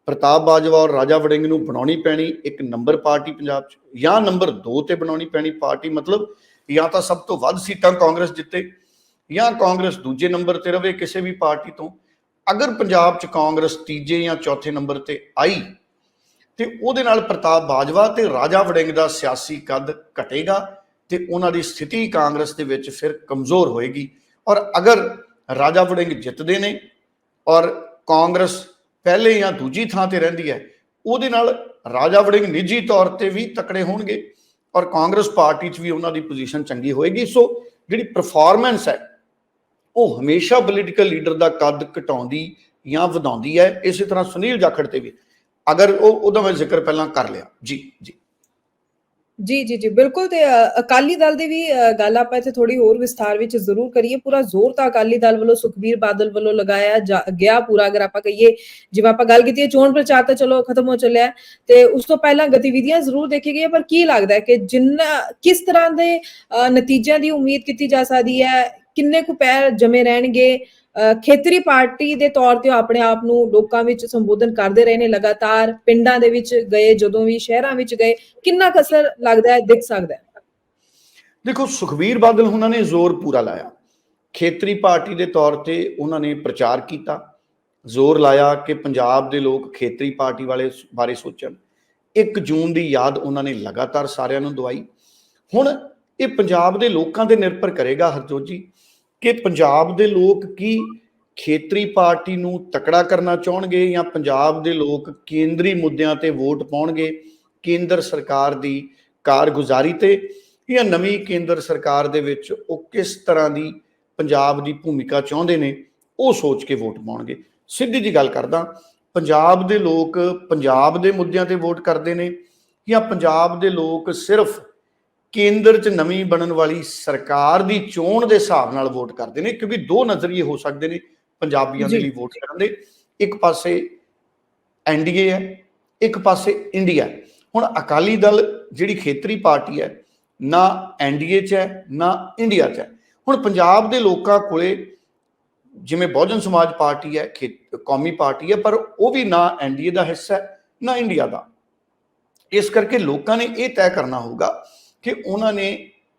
Speaker 2: ਪ੍ਰਤਾਪ ਬਾਜਵਾ ਔਰ ਰਾਜਾ ਵੜਿੰਗ ਨੂੰ ਬਣਾਉਣੀ ਪੈਣੀ ਇੱਕ ਨੰਬਰ ਪਾਰਟੀ ਪੰਜਾਬ 'ਚ, ਜਾਂ ਨੰਬਰ 2 ਤੇ ਬਣਾਉਣੀ ਪੈਣੀ ਪਾਰਟੀ, ਮਤਲਬ ਜਾਂ ਤਾਂ ਸਭ ਤੋਂ ਵੱਧ ਸੀਟਾਂ ਕਾਂਗਰਸ ਜਿੱਤੇ, ਜਾਂ ਕਾਂਗਰਸ ਦੂਜੇ ਨੰਬਰ ਤੇ ਰਵੇ ਕਿਸੇ ਵੀ ਪਾਰਟੀ ਤੋਂ। ਅਗਰ ਪੰਜਾਬ 'ਚ ਕਾਂਗਰਸ ਤੀਜੇ ਜਾਂ ਚੌਥੇ ਨੰਬਰ ਤੇ ਆਈ, ਤੇ ਉਹਦੇ ਨਾਲ ਪ੍ਰਤਾਪ ਬਾਜਵਾ ਤੇ ਰਾਜਾ ਵੜਿੰਗ ਦਾ ਸਿਆਸੀ ਕੱਦ ਘਟੇਗਾ ਤੇ ਉਹਨਾਂ ਦੀ ਸਥਿਤੀ ਕਾਂਗਰਸ ਦੇ ਵਿੱਚ ਫਿਰ ਕਮਜ਼ੋਰ ਹੋਏਗੀ। ਔਰ ਅਗਰ ਰਾਜਾ ਵੜਿੰਗ ਜਿੱਤਦੇ ਨੇ ਔਰ ਕਾਂਗਰਸ ਪਹਿਲੇ ਜਾਂ ਦੂਜੀ ਥਾਂ ਤੇ ਰਹਿੰਦੀ ਹੈ। ਉਹਦੇ ਨਾਲ ਰਾਜਾ ਵੜਿੰਗ ਨਿੱਜੀ ਤੌਰ ਤੇ ਵੀ ਤਕੜੇ ਹੋਣਗੇ ਔਰ ਕਾਂਗਰਸ ਪਾਰਟੀ 'ਚ ਵੀ ਉਹਨਾਂ ਦੀ ਪੋਜੀਸ਼ਨ ਚੰਗੀ ਹੋਏਗੀ। ਸੋ ਜਿਹੜੀ ਪਰਫਾਰਮੈਂਸ ਹੈ, ਉਹ ਹਮੇਸ਼ਾ ਪੋਲੀਟੀਕਲ ਲੀਡਰ ਦਾ ਕੱਦ ਘਟਾਉਂਦੀ ਜਾਂ ਵਧਾਉਂਦੀ ਹੈ। ਇਸੇ ਤਰ੍ਹਾਂ ਸੁਨੀਲ ਜਾਖੜ ਤੇ ਵੀ। ਅਗਰ ਉਹ, ਉਹਦਾ ਮੈਂ ਜ਼ਿਕਰ ਪਹਿਲਾਂ ਕਰ ਲਿਆ। ਜੀ ਜੀ।
Speaker 1: ਜੀ ਜੀ ਜੀ ਬਿਲਕੁਲ ਤੇ ਅਕਾਲੀ ਦਲ ਦੀ ਵੀ ਗੱਲ ਆਪਾਂ ਇੱਥੇ ਥੋੜੀ ਹੋਰ ਵਿਸਥਾਰ ਵਿੱਚ ਜ਼ਰੂਰ ਕਰੀਏ। ਪੂਰਾ ਜ਼ੋਰ ਤਾਂ ਅਕਾਲੀ ਦਲ ਵੱਲੋਂ ਸੁਖਬੀਰ ਬਾਦਲ ਵੱਲੋਂ ਲਗਾਇਆ ਜਾ- ਗਿਆ ਪੂਰਾ ਅਗਰ ਆਪਾਂ ਕਹੀਏ। ਜਿਵੇਂ ਆਪਾਂ ਗੱਲ ਕੀਤੀ ਹੈ ਚੋਣ ਪ੍ਰਚਾਰ ਤਾਂ ਚਲੋ ਖਤਮ ਹੋ ਚੱਲਿਆ ਤੇ ਉਸ ਤੋਂ ਪਹਿਲਾਂ ਗਤੀਵਿਧੀਆਂ ਜ਼ਰੂਰ ਦੇਖੀ ਗਈਆਂ ਪਰ ਕੀ ਲੱਗਦਾ ਹੈ ਕਿ ਜਿੰਨਾ ਕਿਸ ਤਰ੍ਹਾਂ ਦੇ ਅ, ਨਤੀਜਿਆਂ ਦੀ ਉਮੀਦ ਕੀਤੀ ਜਾ ਸਕਦੀ ਹੈ? ਕਿੰਨੇ ਕੁ ਪੈਰ ਜਮੇ ਰਹਿਣਗੇ? ਖੇਤਰੀ ਪਾਰਟੀ ਦੇ ਤੌਰ ਤੇ ਆਪਣੇ ਆਪ ਨੂੰ ਲੋਕਾਂ ਵਿੱਚ ਸੰਬੋਧਨ ਕਰਦੇ ਰਹੇ ਨੇ, ਲਗਾਤਾਰ ਪਿੰਡਾਂ ਦੇ ਵਿੱਚ ਗਏ, ਜਦੋਂ ਵੀ ਸ਼ਹਿਰਾਂ ਵਿੱਚ ਗਏ, ਕਿੰਨਾ ਕੁ ਲੱਗਦਾ ਹੈ, ਦਿਖ ਸਕਦਾ ਹੈ?
Speaker 2: ਦੇਖੋ ਸੁਖਬੀਰ ਬਾਦਲ ਉਹਨਾਂ ਨੇ ਜ਼ੋਰ ਪੂਰਾ ਲਾਇਆ। ਖੇਤਰੀ ਪਾਰਟੀ ਦੇ ਤੌਰ ਤੇ ਉਹਨਾਂ ਨੇ ਪ੍ਰਚਾਰ ਕੀਤਾ। ਜ਼ੋਰ ਲਾਇਆ ਕਿ ਪੰਜਾਬ ਦੇ ਲੋਕ ਖੇਤਰੀ ਪਾਰਟੀ ਵਾਲੇ ਬਾਰੇ ਸੋਚਣ। 1 ਜੂਨ ਦੀ ਯਾਦ ਉਹਨਾਂ ਨੇ ਲਗਾਤਾਰ ਸਾਰਿਆਂ ਨੂੰ ਦਵਾਈ। ਹੁਣ ਇਹ ਪੰਜਾਬ ਦੇ ਲੋਕਾਂ ਤੇ ਨਿਰਭਰ ਕਰੇਗਾ, ਹਰਜੋਤ ਜੀ। ਕਿ ਪੰਜਾਬ ਦੇ ਲੋਕ ਕੀ ਖੇਤਰੀ ਪਾਰਟੀ ਨੂੰ ਤਕੜਾ ਕਰਨਾ ਚਾਹਣਗੇ ਜਾਂ ਪੰਜਾਬ ਦੇ ਲੋਕ ਕੇਂਦਰੀ ਮੁੱਦਿਆਂ ਤੇ ਵੋਟ ਪਾਉਣਗੇ? ਕੇਂਦਰ ਸਰਕਾਰ ਦੀ ਕਾਰਗੁਜ਼ਾਰੀ ਤੇ ਜਾਂ ਨਵੀਂ ਕੇਂਦਰ ਸਰਕਾਰ ਦੇ ਵਿੱਚ ਉਹ ਕਿਸ ਤਰ੍ਹਾਂ ਦੀ ਪੰਜਾਬ ਦੀ ਭੂਮਿਕਾ ਚਾਹੁੰਦੇ ਨੇ, ਉਹ ਸੋਚ ਕੇ ਵੋਟ ਪਾਉਣਗੇ। ਸਿੱਧੀ ਜੀ ਗੱਲ ਕਰਦਾ, ਪੰਜਾਬ ਦੇ ਲੋਕ ਪੰਜਾਬ ਦੇ ਮੁੱਦਿਆਂ ਤੇ ਵੋਟ ਕਰਦੇ ਨੇ ਜਾਂ ਪੰਜਾਬ ਦੇ ਲੋਕ ਸਿਰਫ ਕੇਂਦਰ 'ਚ ਨਵੀਂ ਬਣਨ ਵਾਲੀ ਸਰਕਾਰ ਦੀ ਚੋਣ ਦੇ ਹਿਸਾਬ ਨਾਲ ਵੋਟ ਕਰਦੇ ਨੇ ਕਿਉਂਕਿ ਦੋ ਨਜ਼ਰੀਏ ਹੋ ਸਕਦੇ ਨੇ ਪੰਜਾਬੀਆਂ ਦੇ। ਲਈ ਵੋਟ ਕਰਨ ਦੇ ਇੱਕ ਪਾਸੇ ਐਨਡੀਏ ਹੈ ਇੱਕ ਪਾਸੇ ਇੰਡੀਆ। ਹੁਣ ਅਕਾਲੀ ਦਲ ਜਿਹੜੀ ਖੇਤਰੀ ਪਾਰਟੀ ਹੈ ਨਾ ਐਨਡੀਏ 'ਚ ਹੈ ਨਾ ਇੰਡੀਆ 'ਚ ਹੈ ਹੁਣ ਪੰਜਾਬ ਦੇ ਲੋਕਾਂ ਕੋਲੇ ਜਿਵੇਂ ਬਹੁਜਨ ਸਮਾਜ ਪਾਰਟੀ ਹੈ ਕੌਮੀ ਪਾਰਟੀ ਹੈ ਪਰ ਉਹ ਵੀ ਨਾ ਐਨਡੀਏ ਦਾ ਹਿੱਸਾ ਹੈ ਨਾ ਇੰਡੀਆ ਦਾ ਇਸ ਕਰਕੇ ਲੋਕਾਂ ਨੇ ਇਹ ਤੈਅ ਕਰਨਾ ਹੋਊਗਾ ਕਿ ਉਹਨਾਂ ਨੇ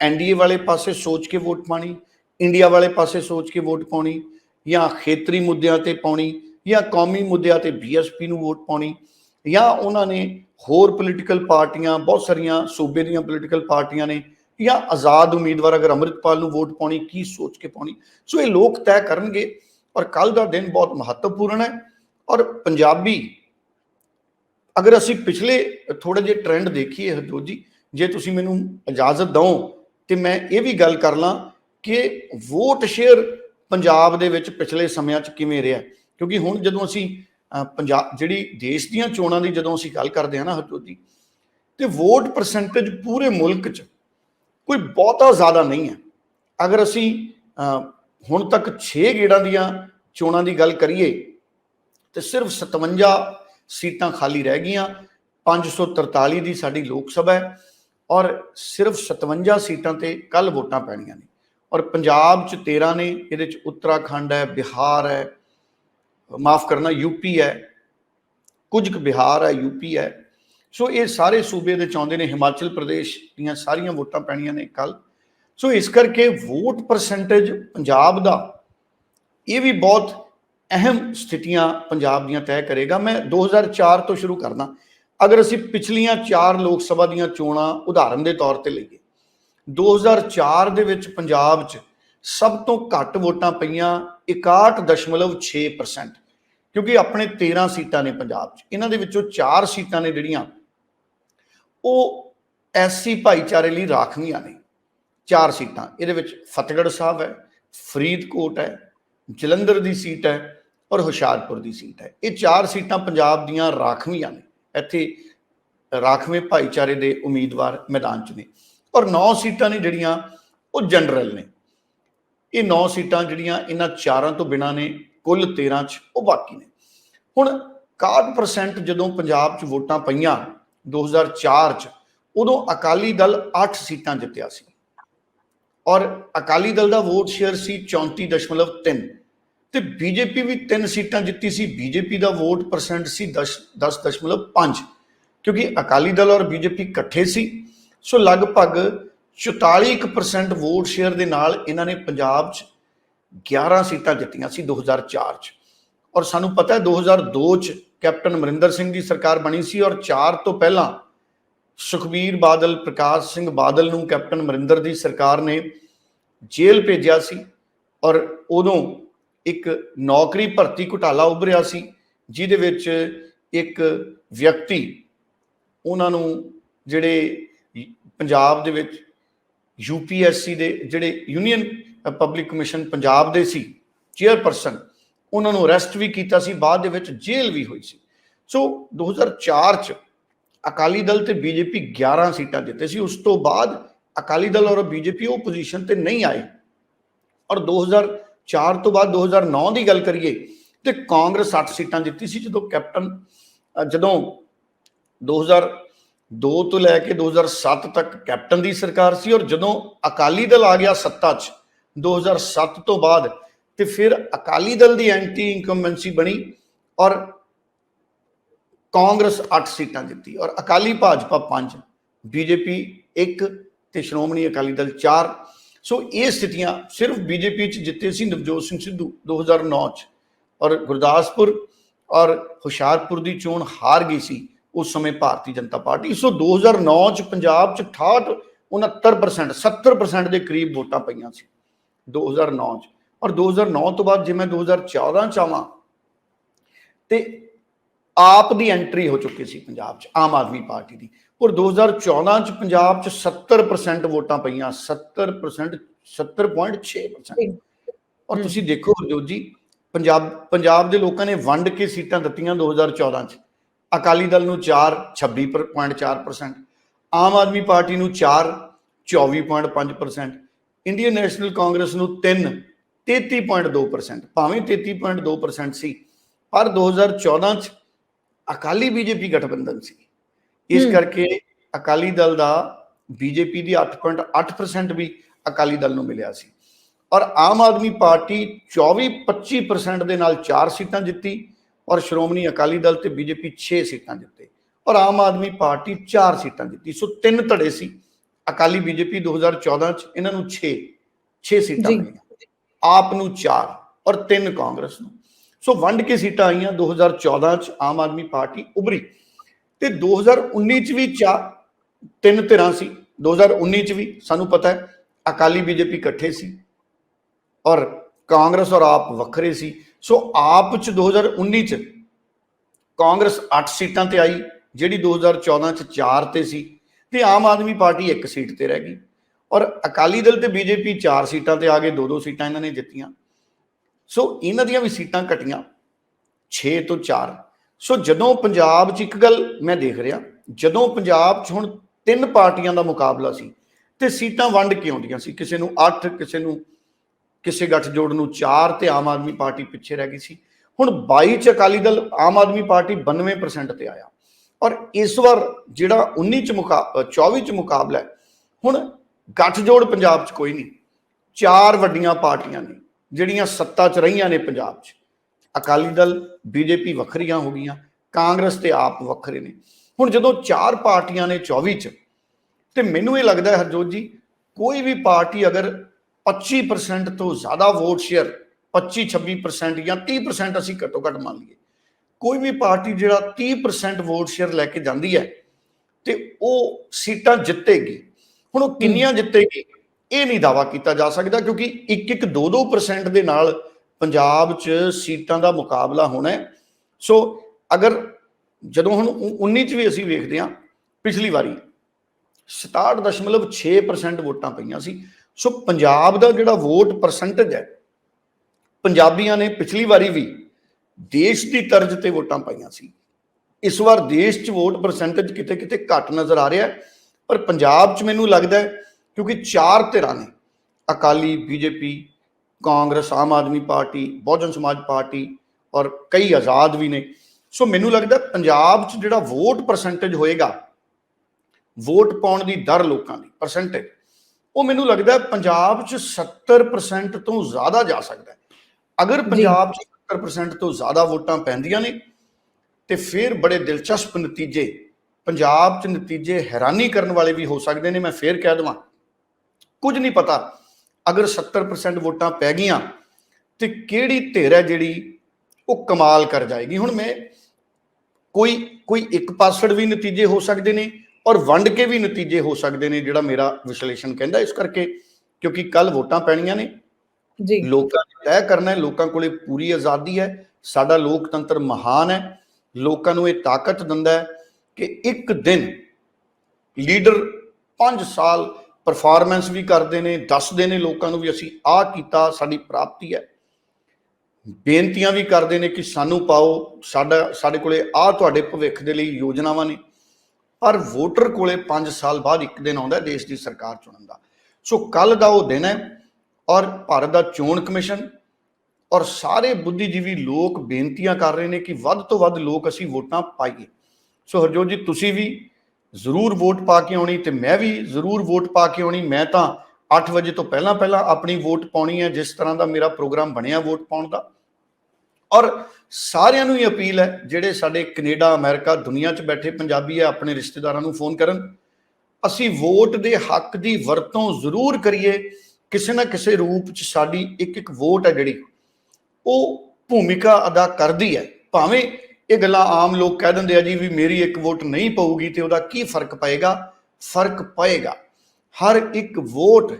Speaker 2: ਐਨਡੀਏ ਵਾਲੇ ਪਾਸੇ ਸੋਚ ਕੇ ਵੋਟ ਪਾਣੀ ਇੰਡੀਆ ਵਾਲੇ ਪਾਸੇ ਸੋਚ ਕੇ ਵੋਟ ਪਾਉਣੀ, ਜਾਂ ਖੇਤਰੀ ਮੁੱਦਿਆਂ ਤੇ ਪਾਉਣੀ, ਜਾਂ ਕੌਮੀ ਮੁੱਦਿਆਂ ਤੇ ਬੀਐਸਪੀ ਨੂੰ ਵੋਟ ਪਾਉਣੀ, ਜਾਂ ਉਹਨਾਂ ਨੇ ਹੋਰ ਪੋਲੀਟੀਕਲ ਪਾਰਟੀਆਂ, ਬਹੁਤ ਸਾਰੀਆਂ ਸੂਬੇ ਦੀਆਂ ਪੋਲੀਟੀਕਲ ਪਾਰਟੀਆਂ ਨੇ, ਜਾਂ ਆਜ਼ਾਦ ਉਮੀਦਵਾਰ ਅਗਰ ਅੰਮ੍ਰਿਤਪਾਲ ਨੂੰ ਵੋਟ ਪਾਉਣੀ, ਕੀ ਸੋਚ ਕੇ ਪਾਉਣੀ। ਸੋ ਇਹ ਲੋਕ ਤੈਅ ਕਰਨਗੇ ਔਰ ਕੱਲ ਦਾ ਦਿਨ ਬਹੁਤ ਮਹੱਤਵਪੂਰਨ ਹੈ ਔਰ ਪੰਜਾਬੀ, ਅਗਰ ਅਸੀਂ ਪਿਛਲੇ ਥੋੜੇ ਜਿਹੇ ਟ੍ਰੈਂਡ ਦੇਖੀਏ ਹਰਜੋਤ ਜੀ ਜੇ ਤੁਸੀਂ ਮੈਨੂੰ ਇਜਾਜ਼ਤ ਦਿਓ ਤੇ ਮੈਂ ਇਹ ਵੀ ਗੱਲ ਕਰ ਲਾਂ ਕਿ ਵੋਟ ਸ਼ੇਅਰ ਪੰਜਾਬ ਦੇ ਵਿੱਚ ਪਿਛਲੇ ਸਮਿਆਂ 'ਚ ਕਿਵੇਂ ਰਿਹਾ। ਕਿਉਂਕਿ ਹੁਣ ਜਦੋਂ ਅਸੀਂ ਅ, ਪੰਜਾਬ ਜਿਹੜੀ ਦੇਸ਼ ਦੀਆਂ ਚੋਣਾਂ ਦੀ ਜਦੋਂ ਅਸੀਂ ਗੱਲ ਕਰਦੇ ਹਾਂ ਨਾ ਹਰਜੋਤ ਜੀ ਤੇ ਵੋਟ ਪਰਸੈਂਟੇਜ ਪੂਰੇ ਮੁਲਕ 'ਚ ਕੋਈ ਬਹੁਤਾ ਜ਼ਿਆਦਾ ਨਹੀਂ ਹੈ। ਅਗਰ ਅਸੀਂ ਹੁਣ ਤੱਕ 6 ਗੇੜਾਂ ਦੀਆਂ ਚੋਣਾਂ ਦੀ ਗੱਲ ਕਰੀਏ ਤੇ ਸਿਰਫ 57 ਸੀਟਾਂ ਖਾਲੀ ਰਹਿ ਗਈਆਂ 543 ਦੀ ਸਾਡੀ ਲੋਕ ਸਭਾ ਹੈ ਔਰ ਸਿਰਫ 57 ਸੀਟਾਂ ਤੇ ਕੱਲ ਵੋਟਾਂ ਪੈਣੀਆਂ ਨੇ। ਔਰ ਪੰਜਾਬ ਚ 13 ਨੇ, ਇਹਦੇ ਚ ਉੱਤਰਾਖੰਡ ਹੈ, ਬਿਹਾਰ ਹੈ, ਮਾਫ ਕਰਨਾ ਯੂਪੀ ਹੈ, ਕੁਝ ਕੁ ਬਿਹਾਰ ਹੈ ਯੂਪੀ ਹੈ। ਸੋ ਇਹ ਸਾਰੇ ਸੂਬੇ ਦੇ ਚਾਹੁੰਦੇ ਨੇ, ਹਿਮਾਚਲ ਪ੍ਰਦੇਸ਼ ਦੀਆਂ ਸਾਰੀਆਂ ਵੋਟਾਂ ਪੈਣੀਆਂ ਨੇ ਕੱਲ। ਸੋ ਇਸ ਕਰਕੇ ਵੋਟ ਪਰਸੈਂਟੇਜ ਪੰਜਾਬ ਦਾ, ਇਹ ਵੀ ਬਹੁਤ ਅਹਿਮ ਸਥਿਤੀਆਂ ਪੰਜਾਬ ਦੀਆਂ ਤੈਅ ਕਰੇਗਾ। ਮੈਂ 2004 ਤੋਂ ਸ਼ੁਰੂ ਕਰਦਾ। ਅਗਰ ਅਸੀਂ ਪਿਛਲੀਆਂ 4 ਲੋਕ ਸਭਾ ਦੀਆਂ ਚੋਣਾਂ ਉਦਾਹਰਨ ਦੇ ਤੌਰ ਤੇ ਲਈਏ 2004 ਦੇ ਵਿੱਚ ਪੰਜਾਬ 'ਚ ਸਭ ਤੋਂ ਘੱਟ ਵੋਟਾਂ ਪਈਆਂ 61.6% ਕਿਉਂਕਿ ਆਪਣੇ 13 ਸੀਟਾਂ ਨੇ ਪੰਜਾਬ 'ਚ। ਇਹਨਾਂ ਦੇ ਵਿੱਚੋਂ 4 ਸੀਟਾਂ ਨੇ ਜਿਹੜੀਆਂ, ਉਹ ਐਸਸੀ ਭਾਈਚਾਰੇ ਲਈ ਰਾਖਵੀਆਂ ਨੇ। ਚਾਰ ਸੀਟਾਂ, ਇਹਦੇ ਵਿੱਚ ਫਤਿਹਗੜ੍ਹ ਸਾਹਿਬ ਹੈ, ਫਰੀਦਕੋਟ ਹੈ, ਜਲੰਧਰ ਦੀ ਸੀਟ ਹੈ ਔਰ ਹੁਸ਼ਿਆਰਪੁਰ ਦੀ ਸੀਟ ਹੈ। ਇਹ ਚਾਰ ਸੀਟਾਂ ਪੰਜਾਬ ਦੀਆਂ ਰਾਖਵੀਆਂ ਨੇ। ਇੱਥੇ ਰਾਖਵੇਂ ਭਾਈਚਾਰੇ ਦੇ ਉਮੀਦਵਾਰ ਮੈਦਾਨ 'ਚ ਨੇ। ਔਰ 9 ਸੀਟਾਂ ਨੇ ਜਿਹੜੀਆਂ, ਉਹ ਜਨਰਲ ਨੇ। ਇਹ 9 ਸੀਟਾਂ ਜਿਹੜੀਆਂ, ਇਹਨਾਂ ਚਾਰਾਂ ਤੋਂ ਬਿਨਾ ਨੇ, ਕੁੱਲ 13 'ਚ, ਉਹ ਬਾਕੀ ਨੇ। ਹੁਣ 61% ਜਦੋਂ ਪੰਜਾਬ 'ਚ ਵੋਟਾਂ ਪਈਆਂ 2004 'ਚ, ਉਦੋਂ ਅਕਾਲੀ ਦਲ 8 ਸੀਟਾਂ ਜਿੱਤਿਆ ਸੀ। ਔਰ ਅਕਾਲੀ ਦਲ ਦਾ ਵੋਟ ਸ਼ੇਅਰ ਸੀ 34.3 ਤੇ ਬੀਜੇਪੀ ਵੀ ਤਿੰਨ ਸੀਟਾਂ ਜਿੱਤੀ ਸੀ। ਬੀਜੇਪੀ ਦਾ ਵੋਟ ਪਰਸੈਂਟ ਸੀ 10 10.5 ਕਿਉਂਕਿ ਅਕਾਲੀ ਦਲ ਔਰ ਬੀਜੇਪੀ ਇਕੱਠੇ ਸੀ। ਸੋ ਲਗਭਗ 44% ਵੋਟ ਸ਼ੇਅਰ ਦੇ ਨਾਲ ਇਹਨਾਂ ਨੇ ਪੰਜਾਬ 'ਚ 11 ਸੀਟਾਂ ਜਿੱਤੀਆਂ ਸੀ 2004 'ਚ। ਔਰ ਸਾਨੂੰ ਪਤਾ ਹੈ 2002 'ਚ ਕੈਪਟਨ ਅਮਰਿੰਦਰ ਸਿੰਘ ਦੀ ਸਰਕਾਰ ਬਣੀ ਸੀ ਔਰ 4 ਤੋਂ ਪਹਿਲਾਂ ਸੁਖਬੀਰ ਬਾਦਲ, ਪ੍ਰਕਾਸ਼ ਸਿੰਘ ਬਾਦਲ ਨੂੰ ਕੈਪਟਨ ਅਮਰਿੰਦਰ ਦੀ ਸਰਕਾਰ ਨੇ ਜੇਲ੍ਹ ਭੇਜਿਆ ਸੀ। ਔਰ ਉਦੋਂ ਇੱਕ ਨੌਕਰੀ ਭਰਤੀ ਘੁਟਾਲਾ ਉੱਭਰਿਆ ਸੀ, ਜਿਹਦੇ ਵਿੱਚ ਇੱਕ ਵਿਅਕਤੀ ਉਹਨਾਂ ਨੂੰ ਜਿਹੜੇ ਪੰਜਾਬ ਦੇ ਵਿੱਚ ਯੂਪੀਐਸਸੀ ਦੇ ਜਿਹੜੇ ਯੂਨੀਅਨ ਪਬਲਿਕ ਕਮਿਸ਼ਨ ਪੰਜਾਬ ਦੇ ਸੀ, ਚੇਅਰਪਰਸਨ, ਉਹਨਾਂ ਨੂੰ ਅਰੈਸਟ ਵੀ ਕੀਤਾ ਸੀ, ਬਾਅਦ ਦੇ ਵਿੱਚ ਜੇਲ੍ਹ ਵੀ ਹੋਈ ਸੀ। ਸੋ 2004 ਚ ਅਕਾਲੀ ਦਲ ਤੇ ਬੀਜੇਪੀ 11 ਸੀਟਾਂ ਜਿੱਤੇ ਸੀ, ਉਸ ਤੋਂ ਬਾਅਦ ਅਕਾਲੀ ਦਲ ਔਰ ਬੀਜੇਪੀ ਉਹ ਪੋਜੀਸ਼ਨ ਤੇ ਨਹੀਂ ਆਏ। ਔਰ 2004 ਤੋਂ ਬਾਅਦ 2009 ਦੀ ਗੱਲ ਕਰੀਏ ਤੇ ਕਾਂਗਰਸ 8 ਸੀਟਾਂ ਜਿੱਤੀ ਸੀ ਜਦੋਂ ਕੈਪਟਨ ਅ, ਜਦੋਂ 2002 ਤੋਂ ਲੈ ਕੇ 2007 ਤੱਕ ਕੈਪਟਨ ਦੀ ਸਰਕਾਰ ਸੀ ਔਰ ਜਦੋਂ ਅਕਾਲੀ ਦਲ ਆ ਗਿਆ ਸੱਤਾ 'ਚ 2007 ਤੋਂ ਬਾਅਦ ਤੇ ਫਿਰ ਅਕਾਲੀ ਦਲ ਦੀ ਐਂਟੀ ਇਨਕੰਬੈਂਸੀ ਬਣੀ ਔਰ ਕਾਂਗਰਸ 8 ਸੀਟਾਂ ਜਿੱਤੀ ਔਰ ਅਕਾਲੀ ਭਾਜਪਾ 5 ਬੀਜੇਪੀ 1 ਤੇ ਸ਼੍ਰੋਮਣੀ ਅਕਾਲੀ ਦਲ 4 ਸੋ ਇਹ ਸਥਿਤੀਆਂ ਸਿਰਫ ਬੀਜੇਪੀ ਚ ਜਿੱਤੇ ਸੀ ਨਵਜੋਤ ਸਿੰਘ ਸਿੱਧੂ 2009 ਚ। ਔਰ ਗੁਰਦਾਸਪੁਰ ਔਰ ਹੁਸ਼ਿਆਰਪੁਰ ਦੀ ਚੋਣ ਹਾਰ ਗਈ ਸੀ ਉਸ ਸਮੇਂ ਭਾਰਤੀ ਜਨਤਾ ਪਾਰਟੀ। ਸੋ 2009 ਚ ਪੰਜਾਬ ਚ 68 69% 70% ਦੇ ਕਰੀਬ ਵੋਟਾਂ ਪਈਆਂ ਸੀ 2009 ਚ। ਔਰ 2009 ਤੋਂ ਬਾਅਦ ਜੇ ਮੈਂ 2014 ਚ ਆਵਾਂ ਤੇ ਆਪ ਦੀ ਐਂਟਰੀ ਹੋ ਚੁੱਕੀ ਸੀ ਪੰਜਾਬ 'ਚ, ਆਮ ਆਦਮੀ ਪਾਰਟੀ ਦੀ। ਔਰ 2014 'ਚ ਪੰਜਾਬ 'ਚ 70% ਵੋਟਾਂ ਪਈਆਂ 70% 70.6% ਔਰ ਤੁਸੀਂ ਦੇਖੋ ਹਰਜੋਤ ਜੀ ਪੰਜਾਬ ਪੰਜਾਬ ਦੇ ਲੋਕਾਂ ਨੇ ਵੰਡ ਕੇ ਸੀਟਾਂ ਦਿੱਤੀਆਂ 2014 'ਚ। ਅਕਾਲੀ ਦਲ ਨੂੰ 4 26.4% ਆਮ ਆਦਮੀ ਪਾਰਟੀ ਨੂੰ 4 24.5% ਇੰਡੀਅਨ ਨੈਸ਼ਨਲ ਕਾਂਗਰਸ ਨੂੰ 3 33.2% ਭਾਵੇਂ 33.2% ਸੀ ਪਰ 2014 'ਚ ਅਕਾਲੀ ਬੀਜੇਪੀ ਗਠਬੰਧਨ ਸੀ। ਇਸ। ਕਰਕੇ ਅਕਾਲੀ ਦਲ ਦਾ ਬੀਜੇਪੀ ਦੀ 8.8% ਵੀ ਅਕਾਲੀ ਦਲ ਨੂੰ ਮਿਲਿਆ ਸੀ। ਔਰ ਆਮ ਆਦਮੀ ਪਾਰਟੀ 24-25% ਦੇ ਨਾਲ 4 ਸੀਟਾਂ ਜਿੱਤੀ ਔਰ ਸ਼੍ਰੋਮਣੀ ਅਕਾਲੀ ਦਲ ਤੇ ਬੀਜੇਪੀ 6 ਸੀਟਾਂ ਜਿੱਤੇ ਔਰ ਆਮ ਆਦਮੀ ਪਾਰਟੀ 4 ਸੀਟਾਂ ਜਿੱਤੀ। ਸੋ ਤਿੰਨ ਧੜੇ ਸੀ। ਅਕਾਲੀ ਬੀਜੇਪੀ 2014 ਚ ਇਹਨਾਂ ਨੂੰ 6 6 ਸੀਟਾਂ। ਮਿਲੀਆਂ। ਆਪ ਨੂੰ 4 ਔਰ 3 ਕਾਂਗਰਸ ਨੂੰ। ਸੋ ਵੰਡ ਕੇ ਸੀਟਾਂ ਆਈਆਂ। 2014 ਚ ਆਮ ਆਦਮੀ ਪਾਰਟੀ ਉਭਰੀ। ਤੇ 2019 ਚ ਵੀ ਚਾ ਤਿੰਨ ਧਿਰਾਂ ਸੀ। 2019 ਚ ਵੀ, ਸਾਨੂੰ ਪਤਾ ਹੈ, ਅਕਾਲੀ ਬੀਜੇਪੀ ਇਕੱਠੇ ਸੀ ਔਰ ਕਾਂਗਰਸ ਔਰ ਆਪ ਵੱਖਰੇ ਸੀ। ਸੋ ਆਪ ਚ 2019 ਚ ਕਾਂਗਰਸ 8 ਸੀਟਾਂ ਤੇ ਆਈ, ਜਿਹੜੀ 2014 ਚ 4 ਤੇ ਸੀ ਤੇ ਆਮ ਆਦਮੀ ਪਾਰਟੀ ਇੱਕ ਸੀਟ ਤੇ ਰਹਿ ਗਈ ਔਰ ਅਕਾਲੀ ਦਲ ਤੇ ਬੀਜੇਪੀ 4 ਸੀਟਾਂ ਤੇ ਆ ਗਏ, ਦੋ ਦੋ ਸੀਟਾਂ ਇਹਨਾਂ ਨੇ ਜਿੱਤੀਆਂ। ਸੋ ਇਹਨਾਂ ਦੀਆਂ ਵੀ ਸੀਟਾਂ ਘਟੀਆਂ 6 ਤੋਂ 4 ਸੋ ਜਦੋਂ ਪੰਜਾਬ 'ਚ ਇੱਕ ਗੱਲ ਮੈਂ ਦੇਖ ਰਿਹਾ, ਜਦੋਂ ਪੰਜਾਬ 'ਚ ਹੁਣ ਤਿੰਨ ਪਾਰਟੀਆਂ ਦਾ ਮੁਕਾਬਲਾ ਸੀ, ਤੇ ਸੀਟਾਂ ਵੰਡ ਕੇ ਆਉਂਦੀਆਂ ਸੀ, ਕਿਸੇ ਨੂੰ 8 ਕਿਸੇ ਨੂੰ, ਕਿਸੇ ਗੱਠਜੋੜ ਨੂੰ 4 ਤੇ ਆਮ ਆਦਮੀ ਪਾਰਟੀ ਪਿੱਛੇ ਰਹਿ ਗਈ ਸੀ। ਹੁਣ 22 ਚ ਅਕਾਲੀ ਦਲ ਆਮ ਆਦਮੀ ਪਾਰਟੀ 92% ਤੇ ਆਇਆ। ਔਰ ਇਸ ਵਾਰ ਜਿਹੜਾ 19 ਚ ਮੁਕਾ 24 ਚ ਮੁਕਾਬਲਾ ਹੁਣ ਗੱਠਜੋੜ ਪੰਜਾਬ 'ਚ ਕੋਈ ਨਹੀਂ, ਚਾਰ ਵੱਡੀਆਂ ਪਾਰਟੀਆਂ ਨੇ, ਜਿਹੜੀਆਂ ਸੱਤਾ 'ਚ ਰਹੀਆਂ ਨੇ ਪੰਜਾਬ 'ਚ। ਅਕਾਲੀ ਦਲ ਬੀਜੇਪੀ ਵੱਖਰੀਆਂ ਹੋ ਗਈਆਂ ਕਾਂਗਰਸ ਤੇ ਆਪ ਵੱਖਰੇ ਨੇ। ਹੁਣ ਜਦੋਂ ਚਾਰ ਪਾਰਟੀਆਂ ਨੇ 24 ਚ ਤੇ ਮੈਨੂੰ ਇਹ ਲੱਗਦਾ ਹੈ ਹਰਜੋਤ ਜੀ ਕੋਈ ਵੀ ਪਾਰਟੀ ਅਗਰ 25% ਤੋਂ ਜ਼ਿਆਦਾ ਵੋਟ ਸ਼ੇਅਰ 25 26% ਜਾਂ 30% ਅਸੀਂ ਘੱਟੋ ਘੱਟ ਮੰਨ ਲਈਏ ਕੋਈ ਵੀ ਪਾਰਟੀ ਜਿਹੜਾ 30% ਵੋਟ ਸ਼ੇਅਰ ਲੈ ਕੇ ਜਾਂਦੀ ਹੈ ਤੇ ਉਹ ਸੀਟਾਂ ਜਿੱਤੇਗੀ। ਹੁਣ ਉਹ ਕਿੰਨੀਆਂ ਜਿੱਤੇਗੀ ਇਹ ਨਹੀਂ ਦਾਵਾ ਕੀਤਾ ਜਾ ਸਕਦਾ ਕਿਉਂਕਿ ਇੱਕ ਇੱਕ 2-2% ਦੇ ਨਾਲ ਪੰਜਾਬ 'ਚ ਸੀਟਾਂ ਦਾ ਮੁਕਾਬਲਾ ਹੋਣਾ ਹੈ। ਸੋ ਅਗਰ ਜਦੋਂ ਹੁਣ 19 ਚ ਵੀ ਅਸੀਂ ਵੇਖਦੇ ਹਾਂ, ਪਿਛਲੀ ਵਾਰੀ 67.6% ਵੋਟਾਂ ਪਈਆਂ ਸੀ। ਸੋ ਪੰਜਾਬ ਦਾ ਜਿਹੜਾ ਵੋਟ ਪਰਸੈਂਟੇਜ ਹੈ, ਪੰਜਾਬੀਆਂ ਨੇ ਪਿਛਲੀ ਵਾਰੀ ਵੀ ਦੇਸ਼ ਦੀ ਤਰਜ਼ ਤੇ ਵੋਟਾਂ ਪਾਈਆਂ ਸੀ। ਇਸ ਵਾਰ ਦੇਸ਼ 'ਚ ਵੋਟ ਪਰਸੈਂਟੇਜ ਕਿਤੇ ਕਿਤੇ ਘੱਟ ਨਜ਼ਰ ਆ ਰਿਹਾ ਪਰ ਪੰਜਾਬ 'ਚ ਮੈਨੂੰ ਲੱਗਦਾ ਕਿਉਂਕਿ ਚਾਰ ਧਿਰਾਂ ਨੇ, Akali, BJP Congress Aam Aadmi Party Bahujan Samaj Party ਔਰ ਕਈ ਆਜ਼ਾਦ ਵੀ ਨੇ। ਸੋ ਮੈਨੂੰ ਲੱਗਦਾ ਪੰਜਾਬ 'ਚ ਜਿਹੜਾ ਵੋਟ ਪਰਸੈਂਟੇਜ ਹੋਏਗਾ ਵੋਟ ਪਾਉਣ ਦੀ ਦਰ ਲੋਕਾਂ ਦੀ ਪਰਸੈਂਟੇਜ ਉਹ ਮੈਨੂੰ ਲੱਗਦਾ ਪੰਜਾਬ 'ਚ 70% ਤੋਂ ਜ਼ਿਆਦਾ ਜਾ ਸਕਦਾ ਹੈ। ਅਗਰ ਪੰਜਾਬ 'ਚ 70% ਤੋਂ ਜ਼ਿਆਦਾ ਵੋਟਾਂ ਪੈਂਦੀਆਂ ਨੇ ਤੇ ਫਿਰ ਬੜੇ ਦਿਲਚਸਪ ਨਤੀਜੇ ਪੰਜਾਬ 'ਚ ਨਤੀਜੇ ਹੈਰਾਨੀ ਕਰਨ ਵਾਲੇ ਵੀ ਹੋ ਸਕਦੇ ਨੇ ਮੈਂ ਫੇਰ ਕਹਿ ਦਵਾਂ। ਕੁਝ ਨਹੀਂ ਪਤਾ ਅਗਰ 70% ਵੋਟਾਂ ਪੈ ਗਈਆਂ ਤੇ ਕਿਹੜੀ ਧਿਰ ਹੈ ਜਿਹੜੀ ਉਹ ਕਮਾਲ ਕਰ ਜਾਏਗੀ? ਹੁਣ ਮੈਂ ਕੋਈ ਕੋਈ ਇੱਕ ਪਾਸੜ ਵੀ ਨਤੀਜੇ ਹੋ ਸਕਦੇ ਨੇ ਔਰ ਵੰਡ ਕੇ ਵੀ ਨਤੀਜੇ ਹੋ ਸਕਦੇ ਨੇ ਜਿਹੜਾ ਮੇਰਾ ਵਿਸ਼ਲੇਸ਼ਣ ਕਹਿੰਦਾ ਇਸ ਕਰਕੇ ਕਿਉਂਕਿ ਕੱਲ ਵੋਟਾਂ ਪੈਣੀਆਂ ਨੇ।
Speaker 1: ਜੀ।
Speaker 2: ਲੋਕਾਂ ਨੇ ਤੈਅ ਕਰਨਾ ਹੈ ਲੋਕਾਂ ਕੋਲੇ ਪੂਰੀ ਆਜ਼ਾਦੀ ਹੈ ਸਾਡਾ ਲੋਕਤੰਤਰ ਮਹਾਨ ਹੈ ਲੋਕਾਂ ਨੂੰ ਇਹ ਤਾਕਤ ਦਿੰਦਾ ਹੈ ਕਿ ਇੱਕ ਦਿਨ ਲੀਡਰ 5 ਸਾਲ ਪਰਫਾਰਮੈਂਸ ਵੀ ਕਰਦੇ ਨੇ, ਦੱਸਦੇ ਨੇ ਲੋਕਾਂ ਨੂੰ ਵੀ ਅਸੀਂ ਆਹ ਕੀਤਾ, ਸਾਡੀ ਪ੍ਰਾਪਤੀ ਹੈ। ਬੇਨਤੀਆਂ ਵੀ ਕਰਦੇ ਨੇ ਕਿ ਸਾਨੂੰ ਪਾਓ, ਸਾਡਾ, ਸਾਡੇ ਕੋਲੇ ਆਹ ਤੁਹਾਡੇ ਭਵਿੱਖ ਦੇ ਲਈ ਯੋਜਨਾਵਾਂ ਨੇ। ਪਰ ਵੋਟਰ ਕੋਲੇ 5 ਸਾਲ ਬਾਅਦ ਇੱਕ ਦਿਨ ਆਉਂਦਾ ਦੇਸ਼ ਦੀ ਸਰਕਾਰ ਚੁਣਨ ਦਾ। ਸੋ ਕੱਲ ਦਾ ਉਹ ਦਿਨ ਹੈ ਔਰ ਭਾਰਤ ਦਾ ਚੋਣ ਕਮਿਸ਼ਨ ਔਰ ਸਾਰੇ ਬੁੱਧੀਜੀਵੀ ਲੋਕ ਬੇਨਤੀਆਂ ਕਰ ਰਹੇ ਨੇ ਕਿ ਵੱਧ ਤੋਂ ਵੱਧ ਲੋਕ ਅਸੀਂ ਵੋਟਾਂ ਪਾਈਏ। ਸੋ ਹਰਜੋਤ ਜੀ, ਤੁਸੀਂ ਵੀ ਜ਼ਰੂਰ ਵੋਟ ਪਾ ਕੇ ਆਉਣੀ ਤੇ ਮੈਂ ਵੀ ਜ਼ਰੂਰ ਵੋਟ ਪਾ ਕੇ ਆਉਣੀ। ਮੈਂ ਤਾਂ 8 ਵਜੇ ਤੋਂ ਪਹਿਲਾਂ ਪਹਿਲਾਂ ਆਪਣੀ ਵੋਟ ਪਾਉਣੀ ਹੈ, ਜਿਸ ਤਰ੍ਹਾਂ ਦਾ ਮੇਰਾ ਪ੍ਰੋਗਰਾਮ ਬਣਿਆ ਵੋਟ ਪਾਉਣ ਦਾ। ਔਰ ਸਾਰਿਆਂ ਨੂੰ ਹੀ ਅਪੀਲ ਹੈ, ਜਿਹੜੇ ਸਾਡੇ ਕੈਨੇਡਾ, ਅਮਰੀਕਾ, ਦੁਨੀਆ 'ਚ ਬੈਠੇ ਪੰਜਾਬੀ ਹੈ, ਆਪਣੇ ਰਿਸ਼ਤੇਦਾਰਾਂ ਨੂੰ ਫੋਨ ਕਰਨ। ਅਸੀਂ ਵੋਟ ਦੇ ਹੱਕ ਦੀ ਵਰਤੋਂ ਜ਼ਰੂਰ ਕਰੀਏ। ਕਿਸੇ ਨਾ ਕਿਸੇ ਰੂਪ 'ਚ ਸਾਡੀ ਇੱਕ ਇੱਕ ਵੋਟ ਹੈ ਜਿਹੜੀ, ਉਹ ਭੂਮਿਕਾ ਅਦਾ ਕਰਦੀ ਹੈ। ਭਾਵੇਂ ਇਹ ਗੱਲਾਂ ਆਮ ਲੋਕ ਕਹਿ ਦਿੰਦੇ ਆ ਜੀ ਵੀ ਮੇਰੀ ਇੱਕ ਵੋਟ ਨਹੀਂ ਪਊਗੀ ਤੇ ਉਹਦਾ ਕੀ ਫ਼ਰਕ ਪਏਗਾ? ਫ਼ਰਕ ਪਏਗਾ। ਹਰ ਇੱਕ ਵੋਟ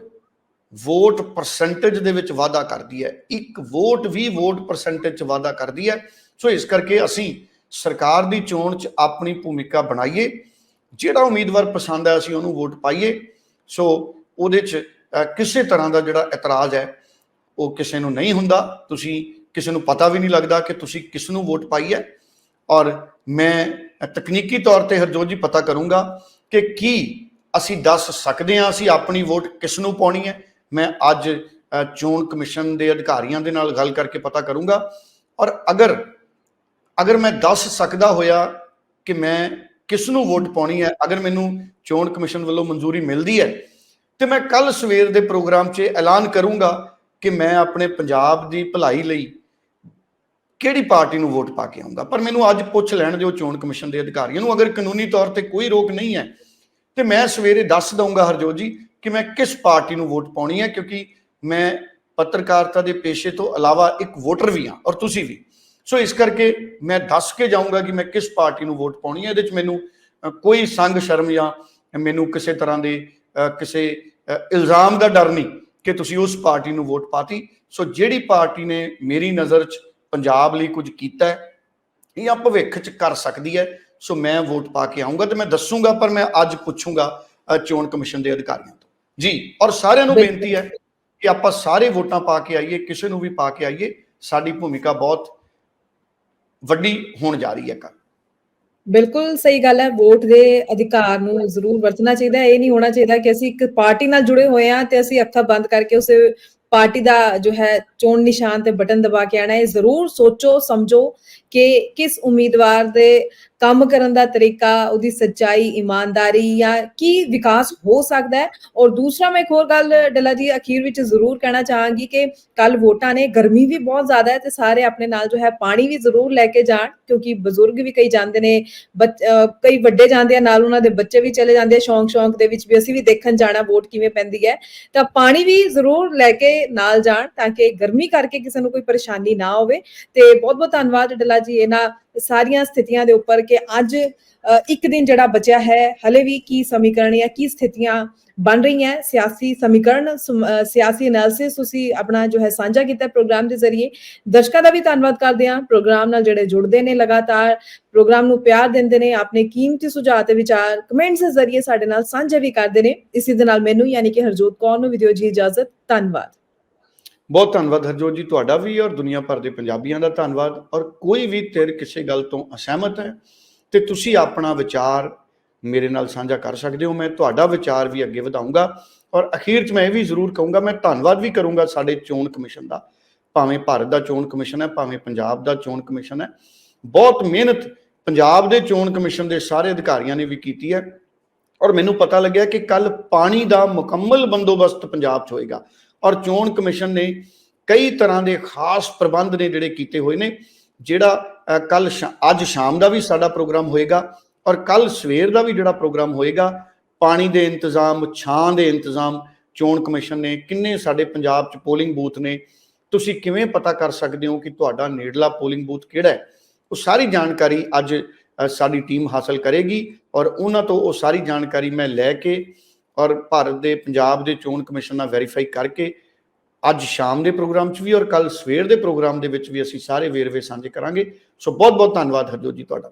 Speaker 2: ਵੋਟ ਪਰਸੈਂਟੇਜ ਦੇ ਵਿੱਚ ਵਾਧਾ ਕਰਦੀ ਹੈ। ਇੱਕ ਵੋਟ ਵੀ ਵੋਟ ਪਰਸੈਂਟੇਜ ਚ ਵਾਧਾ ਕਰਦੀ ਹੈ। ਸੋ ਇਸ ਕਰਕੇ ਅਸੀਂ ਸਰਕਾਰ ਦੀ ਚੋਣ ਚ ਆਪਣੀ ਭੂਮਿਕਾ ਬਣਾਈਏ। ਜਿਹੜਾ ਉਮੀਦਵਾਰ ਪਸੰਦ ਹੈ, ਅਸੀਂ ਉਹਨੂੰ ਵੋਟ ਪਾਈਏ। ਸੋ ਉਹਦੇ ਚ ਕਿਸੇ ਤਰ੍ਹਾਂ ਦਾ ਜਿਹੜਾ ਇਤਰਾਜ਼ ਹੈ, ਉਹ ਕਿਸੇ ਨੂੰ ਨਹੀਂ ਹੁੰਦਾ। ਤੁਸੀਂ ਕਿਸੇ ਨੂੰ ਪਤਾ ਵੀ ਨਹੀਂ ਲੱਗਦਾ ਕਿ ਤੁਸੀਂ ਕਿਸ ਨੂੰ ਵੋਟ ਪਾਈ ਹੈ। ਔਰ ਮੈਂ ਤਕਨੀਕੀ ਤੌਰ ਤੇ ਹਰਜੋਤ ਜੀ ਪਤਾ ਕਰੂੰਗਾ ਕਿ ਕੀ ਅਸੀਂ ਦੱਸ ਸਕਦੇ ਹਾਂ, ਅਸੀਂ ਆਪਣੀ ਵੋਟ ਕਿਸ ਨੂੰ ਪਾਉਣੀ ਹੈ। ਮੈਂ ਅੱਜ ਚੋਣ ਕਮਿਸ਼ਨ ਦੇ ਅਧਿਕਾਰੀਆਂ ਦੇ ਨਾਲ ਗੱਲ ਕਰਕੇ ਪਤਾ ਕਰੂੰਗਾ। ਔਰ ਅਗਰ ਅਗਰ ਮੈਂ ਦੱਸ ਸਕਦਾ ਹੋਇਆ ਕਿ ਮੈਂ ਕਿਸ ਨੂੰ ਵੋਟ ਪਾਉਣੀ ਹੈ, ਅਗਰ ਮੈਨੂੰ ਚੋਣ ਕਮਿਸ਼ਨ ਵੱਲੋਂ ਮਨਜ਼ੂਰੀ ਮਿਲਦੀ ਹੈ, ਤੇ ਮੈਂ ਕੱਲ ਸਵੇਰ ਦੇ ਪ੍ਰੋਗਰਾਮ 'ਚ ਐਲਾਨ ਕਰੂੰਗਾ ਕਿ ਮੈਂ ਆਪਣੇ ਪੰਜਾਬ ਦੀ ਭਲਾਈ ਲਈ ਕਿਹੜੀ ਪਾਰਟੀ ਨੂੰ ਵੋਟ ਪਾ ਕੇ ਆਉਂਦਾ? ਪਰ ਮੈਨੂੰ ਅੱਜ ਪੁੱਛ ਲੈਣ ਦਿਓ ਚੋਣ ਕਮਿਸ਼ਨ ਦੇ ਅਧਿਕਾਰੀਆਂ ਨੂੰ, ਅਗਰ ਕਾਨੂੰਨੀ ਤੌਰ ਤੇ ਕੋਈ ਰੋਕ ਨਹੀਂ ਹੈ, ਤੇ ਮੈਂ ਸਵੇਰੇ ਦੱਸ ਦਊਂਗਾ ਹਰਜੋਤ ਜੀ ਕਿ ਮੈਂ ਕਿਸ ਪਾਰਟੀ ਨੂੰ ਵੋਟ ਪਾਉਣੀ ਹੈ, ਕਿਉਂਕਿ ਮੈਂ ਪੱਤਰਕਾਰਤਾ ਦੇ ਪੇਸ਼ੇ ਤੋਂ ਇਲਾਵਾ ਇੱਕ ਵੋਟਰ ਵੀ ਹਾਂ, ਔਰ ਤੁਸੀਂ ਵੀ। ਸੋ ਇਸ ਕਰਕੇ ਮੈਂ ਦੱਸ ਕੇ ਜਾਊਂਗਾ ਕਿ ਮੈਂ ਕਿਸ ਪਾਰਟੀ ਨੂੰ ਵੋਟ ਪਾਉਣੀ ਹੈ, ਇਹਦੇ ਵਿੱਚ ਮੈਨੂੰ ਕੋਈ ਸੰਗ ਸ਼ਰਮ ਜਾਂ ਮੈਨੂੰ ਕਿਸੇ ਤਰ੍ਹਾਂ ਦੇ ਕਿਸੇ ਇਲਜ਼ਾਮ ਦਾ ਡਰ ਨਹੀਂ ਕਿ ਤੁਸੀਂ ਉਸ ਪਾਰਟੀ ਨੂੰ ਵੋਟ ਪਾਤੀ। ਸੋ ਜਿਹੜੀ ਪਾਰਟੀ ਨੇ ਮੇਰੀ ਨਜ਼ਰ 'ਚ ਪੰਜਾਬ ਲਈ ਕੁਝ ਕੀਤਾ ਹੈ ਜਾਂ ਭਵਿੱਖ 'ਚ ਕਰ ਸਕਦੀ ਹੈ। ਸੋ ਮੈਂ ਵੋਟ ਪਾ ਕੇ ਆਉਂਗਾ ਤੇ ਮੈਂ ਦੱਸੂਗਾ, ਪਰ ਮੈਂ ਅੱਜ ਪੁੱਛੂੰਗਾ ਚੋਣ ਕਮਿਸ਼ਨ ਦੇ ਅਧਿਕਾਰੀਆਂ ਤੋਂ। ਜੀ, ਔਰ ਸਾਰਿਆਂ ਨੂੰ ਬੇਨਤੀ ਹੈ ਕਿ ਆਪਾਂ ਸਾਰੇ ਵੋਟਾਂ ਪਾ ਕੇ ਆਈਏ, ਕਿਸੇ ਨੂੰ ਵੀ ਪਾ ਕੇ ਆਈਏ, ਸਾਡੀ ਭੂਮਿਕਾ ਬਹੁਤ ਵੱਡੀ ਹੋਣ ਜਾ ਰਹੀ ਹੈ ਕੱਲ
Speaker 1: ਬਿਲਕੁਲ ਸਹੀ ਗੱਲ ਹੈ, ਵੋਟ ਦੇ ਅਧਿਕਾਰ ਨੂੰ ਜ਼ਰੂਰ ਵਰਤਣਾ ਚਾਹੀਦਾ ਹੈ। ਇਹ ਨਹੀਂ ਹੋਣਾ ਚਾਹੀਦਾ ਕਿ ਅਸੀਂ ਇੱਕ ਪਾਰਟੀ ਨਾਲ ਜੁੜੇ ਹੋਏ ਹਾਂ ਤੇ ਅਸੀਂ ਅੱਖਾਂ ਬੰਦ ਕਰਕੇ ਉਸੇ ਪਾਰਟੀ ਦਾ ਜੋ ਹੈ ਚੋਣ ਨਿਸ਼ਾਨ ਤੇ ਬਟਨ ਦਬਾ ਕੇ ਆਣਾ ਹੈ। ਜ਼ਰੂਰ ਸੋਚੋ, ਸਮਝੋ ਕਿ ਕਿਸ ਉਮੀਦਵਾਰ ਦੇ ਕੰਮ ਕਰਨ ਦਾ ਤਰੀਕਾ, ਉਹਦੀ ਸੱਚਾਈ, ਇਮਾਨਦਾਰੀ ਜਾਂ ਕੀ ਵਿਕਾਸ ਹੋ ਸਕਦਾ ਹੈ? ਔਰ ਦੂਸਰਾ ਮੈਂ ਇੱਕ ਹੋਰ ਗੱਲ ਡੱਲਾ ਜੀ ਅਖੀਰ ਵਿੱਚ ਜ਼ਰੂਰ ਕਹਿਣਾ ਚਾਹਾਂਗੀ ਕਿ ਕੱਲ ਵੋਟਾਂ ਨੇ ਗਰਮੀ ਵੀ ਬਹੁਤ ਜ਼ਿਆਦਾ ਹੈ ਤੇ ਸਾਰੇ ਆਪਣੇ ਨਾਲ ਜੋ ਹੈ ਪਾਣੀ ਵੀ ਜ਼ਰੂਰ ਲੈ ਕੇ ਜਾਣ, ਕਿਉਂਕਿ ਬਜ਼ੁਰਗ ਵੀ ਕਈ ਜਾਂਦੇ ਨੇ, ਬੱਚ- ਕਈ ਵੱਡੇ ਜਾਂਦੇ ਆ, ਨਾਲ ਉਹਨਾਂ ਦੇ ਬੱਚੇ ਵੀ ਚਲੇ ਜਾਂਦੇ ਆ ਸ਼ੌਂਕ ਸ਼ੌਂਕ ਦੇ ਵਿੱਚ ਵੀ ਅਸੀਂ ਵੀ ਦੇਖਣ ਜਾਣਾ ਵੋਟ ਕਿਵੇਂ ਪੈਂਦੀ ਹੈ। ਤਾਂ ਪਾਣੀ ਵੀ ਜ਼ਰੂਰ ਲੈ ਕੇ ਨਾਲ ਜਾਣ ਤਾਂ ਕਿ ਗਰਮੀ ਕਰਕੇ ਕਿਸੇ ਨੂੰ ਕੋਈ ਪਰੇਸ਼ਾਨੀ ਨਾ ਹੋਵੇ। ਤੇ ਬਹੁਤ ਬਹੁਤ ਧੰਨਵਾਦ ਡੱਲਾ ਜੀ, ਇਹਨਾਂ ਸਾਰੀਆਂ ਸਥਿਤੀਆਂ ਦੇ ਉੱਪਰ ਕਿ ਅੱਜ ਇੱਕ ਦਿਨ ਜਿਹੜਾ ਬਚਿਆ ਹੈ, ਹਲੇ ਵੀ ਕੀ ਸਮੀਕਰਨ ਜਾਂ ਕੀ ਸਥਿਤੀਆਂ ਬਣ ਰਹੀਆਂ, ਸਿਆਸੀ ਸਮੀਕਰਨ, ਸਮ- ਸਿਆਸੀ ਐਨਾਲਿਸਿਸ ਤੁਸੀਂ ਆਪਣਾ ਜੋ ਹੈ ਸਾਂਝਾ ਕੀਤਾ ਪ੍ਰੋਗਰਾਮ ਦੇ ਜ਼ਰੀਏ। ਦਰਸ਼ਕਾਂ ਦਾ ਵੀ ਧੰਨਵਾਦ ਕਰਦੇ ਹਾਂ। ਪ੍ਰੋਗਰਾਮ ਨਾਲ ਜਿਹੜੇ ਜੁੜਦੇ ਨੇ ਲਗਾਤਾਰ, ਪ੍ਰੋਗਰਾਮ ਨੂੰ ਪਿਆਰ ਦਿੰਦੇ ਨੇ, ਆਪਣੇ ਕੀਮਤੀ ਸੁਝਾਅ ਤੇ ਵਿਚਾਰ ਕਮੈਂਟਸ ਦੇ ਜ਼ਰੀਏ ਸਾਡੇ ਨਾਲ ਸਾਂਝੇ ਵੀ ਕਰਦੇ ਨੇ। ਇਸੇ ਦੇ ਨਾਲ ਮੈਨੂੰ ਯਾਨੀ ਕਿ ਹਰਜੋਤ ਕੌਰ ਨੂੰ ਵੀਡੀਓ ਜੀ ਇਜਾਜ਼ਤ। ਧੰਨਵਾਦ।
Speaker 2: ਬਹੁਤ ਧੰਨਵਾਦ ਹਰਜੋਤ ਜੀ, ਤੁਹਾਡਾ ਵੀ ਔਰ ਦੁਨੀਆ ਭਰ ਦੇ ਪੰਜਾਬੀਆਂ ਦਾ ਧੰਨਵਾਦ। ਔਰ ਕੋਈ ਵੀ ਧਿਰ ਕਿਸੇ ਗੱਲ ਤੋਂ ਅਸਹਿਮਤ ਹੈ, ਤੇ ਤੁਸੀਂ ਆਪਣਾ ਵਿਚਾਰ ਮੇਰੇ ਨਾਲ ਸਾਂਝਾ ਕਰ ਸਕਦੇ ਹੋ। ਮੈਂ ਤੁਹਾਡਾ ਵਿਚਾਰ ਵੀ ਅੱਗੇ ਵਧਾਉਂਗਾ। ਔਰ ਅਖੀਰ 'ਚ ਮੈਂ ਇਹ ਵੀ ਜ਼ਰੂਰ ਕਹੂੰਗਾ, ਮੈਂ ਧੰਨਵਾਦ ਵੀ ਕਰੂੰਗਾ ਸਾਡੇ ਚੋਣ ਕਮਿਸ਼ਨ ਦਾ। ਭਾਵੇਂ ਭਾਰਤ ਦਾ ਚੋਣ ਕਮਿਸ਼ਨ ਹੈ, ਭਾਵੇਂ ਪੰਜਾਬ ਦਾ ਚੋਣ ਕਮਿਸ਼ਨ ਹੈ। ਬਹੁਤ ਮਿਹਨਤ ਪੰਜਾਬ ਦੇ ਚੋਣ ਕਮਿਸ਼ਨ ਦੇ ਸਾਰੇ ਅਧਿਕਾਰੀਆਂ ਨੇ ਵੀ ਕੀਤੀ ਹੈ। ਔਰ ਮੈਨੂੰ ਪਤਾ ਲੱਗਿਆ ਕਿ ਕੱਲ ਪਾਣੀ ਦਾ ਮੁਕੰਮਲ ਬੰਦੋਬਸਤ ਪੰਜਾਬ 'ਚ ਹੋਏਗਾ। ਔਰ ਚੋਣ ਕਮਿਸ਼ਨ ਨੇ ਕਈ ਤਰ੍ਹਾਂ ਦੇ ਖਾਸ ਪ੍ਰਬੰਧ ਨੇ ਜਿਹੜੇ ਕੀਤੇ ਹੋਏ ਨੇ, ਜਿਹੜਾ ਕੱਲ ਅੱਜ ਸ਼ਾਮ ਦਾ ਵੀ ਸਾਡਾ ਪ੍ਰੋਗਰਾਮ ਹੋਏਗਾ ਔਰ ਕੱਲ ਸਵੇਰ ਦਾ ਵੀ ਜਿਹੜਾ ਪ੍ਰੋਗਰਾਮ ਹੋਏਗਾ, ਪਾਣੀ ਦੇ ਇੰਤਜ਼ਾਮ, ਛਾਂ ਦੇ ਇੰਤਜ਼ਾਮ ਚੋਣ ਕਮਿਸ਼ਨ ਨੇ, ਕਿੰਨੇ ਸਾਡੇ ਪੰਜਾਬ 'ਚ ਪੋਲਿੰਗ ਬੂਥ ਨੇ, ਤੁਸੀਂ ਕਿਵੇਂ ਪਤਾ ਕਰ ਸਕਦੇ ਹੋ ਕਿ ਤੁਹਾਡਾ ਨੇੜਲਾ ਪੋਲਿੰਗ ਬੂਥ ਕਿਹੜਾ ਹੈ? ਉਹ ਸਾਰੀ ਜਾਣਕਾਰੀ ਅੱਜ ਸਾਡੀ ਟੀਮ ਹਾਸਲ ਕਰੇਗੀ ਔਰ ਉਹਨਾਂ ਤੋਂ ਉਹ ਸਾਰੀ ਜਾਣਕਾਰੀ ਮੈਂ ਲੈ ਕੇ ਔਰ ਭਾਰਤ ਦੇ ਪੰਜਾਬ ਦੇ ਚੋਣ ਕਮਿਸ਼ਨ ਨਾਲ ਵੈਰੀਫਾਈ ਕਰਕੇ ਅੱਜ ਸ਼ਾਮ ਦੇ ਪ੍ਰੋਗਰਾਮ 'ਚ ਵੀ ਔਰ ਕੱਲ ਸਵੇਰ ਦੇ ਪ੍ਰੋਗਰਾਮ ਦੇ ਵਿੱਚ ਵੀ ਅਸੀਂ ਸਾਰੇ ਵੇਰਵੇ ਸਾਂਝੇ ਕਰਾਂਗੇ। ਸੋ ਬਹੁਤ ਬਹੁਤ ਧੰਨਵਾਦ ਹਰਜੋਤ ਜੀ ਤੁਹਾਡਾ।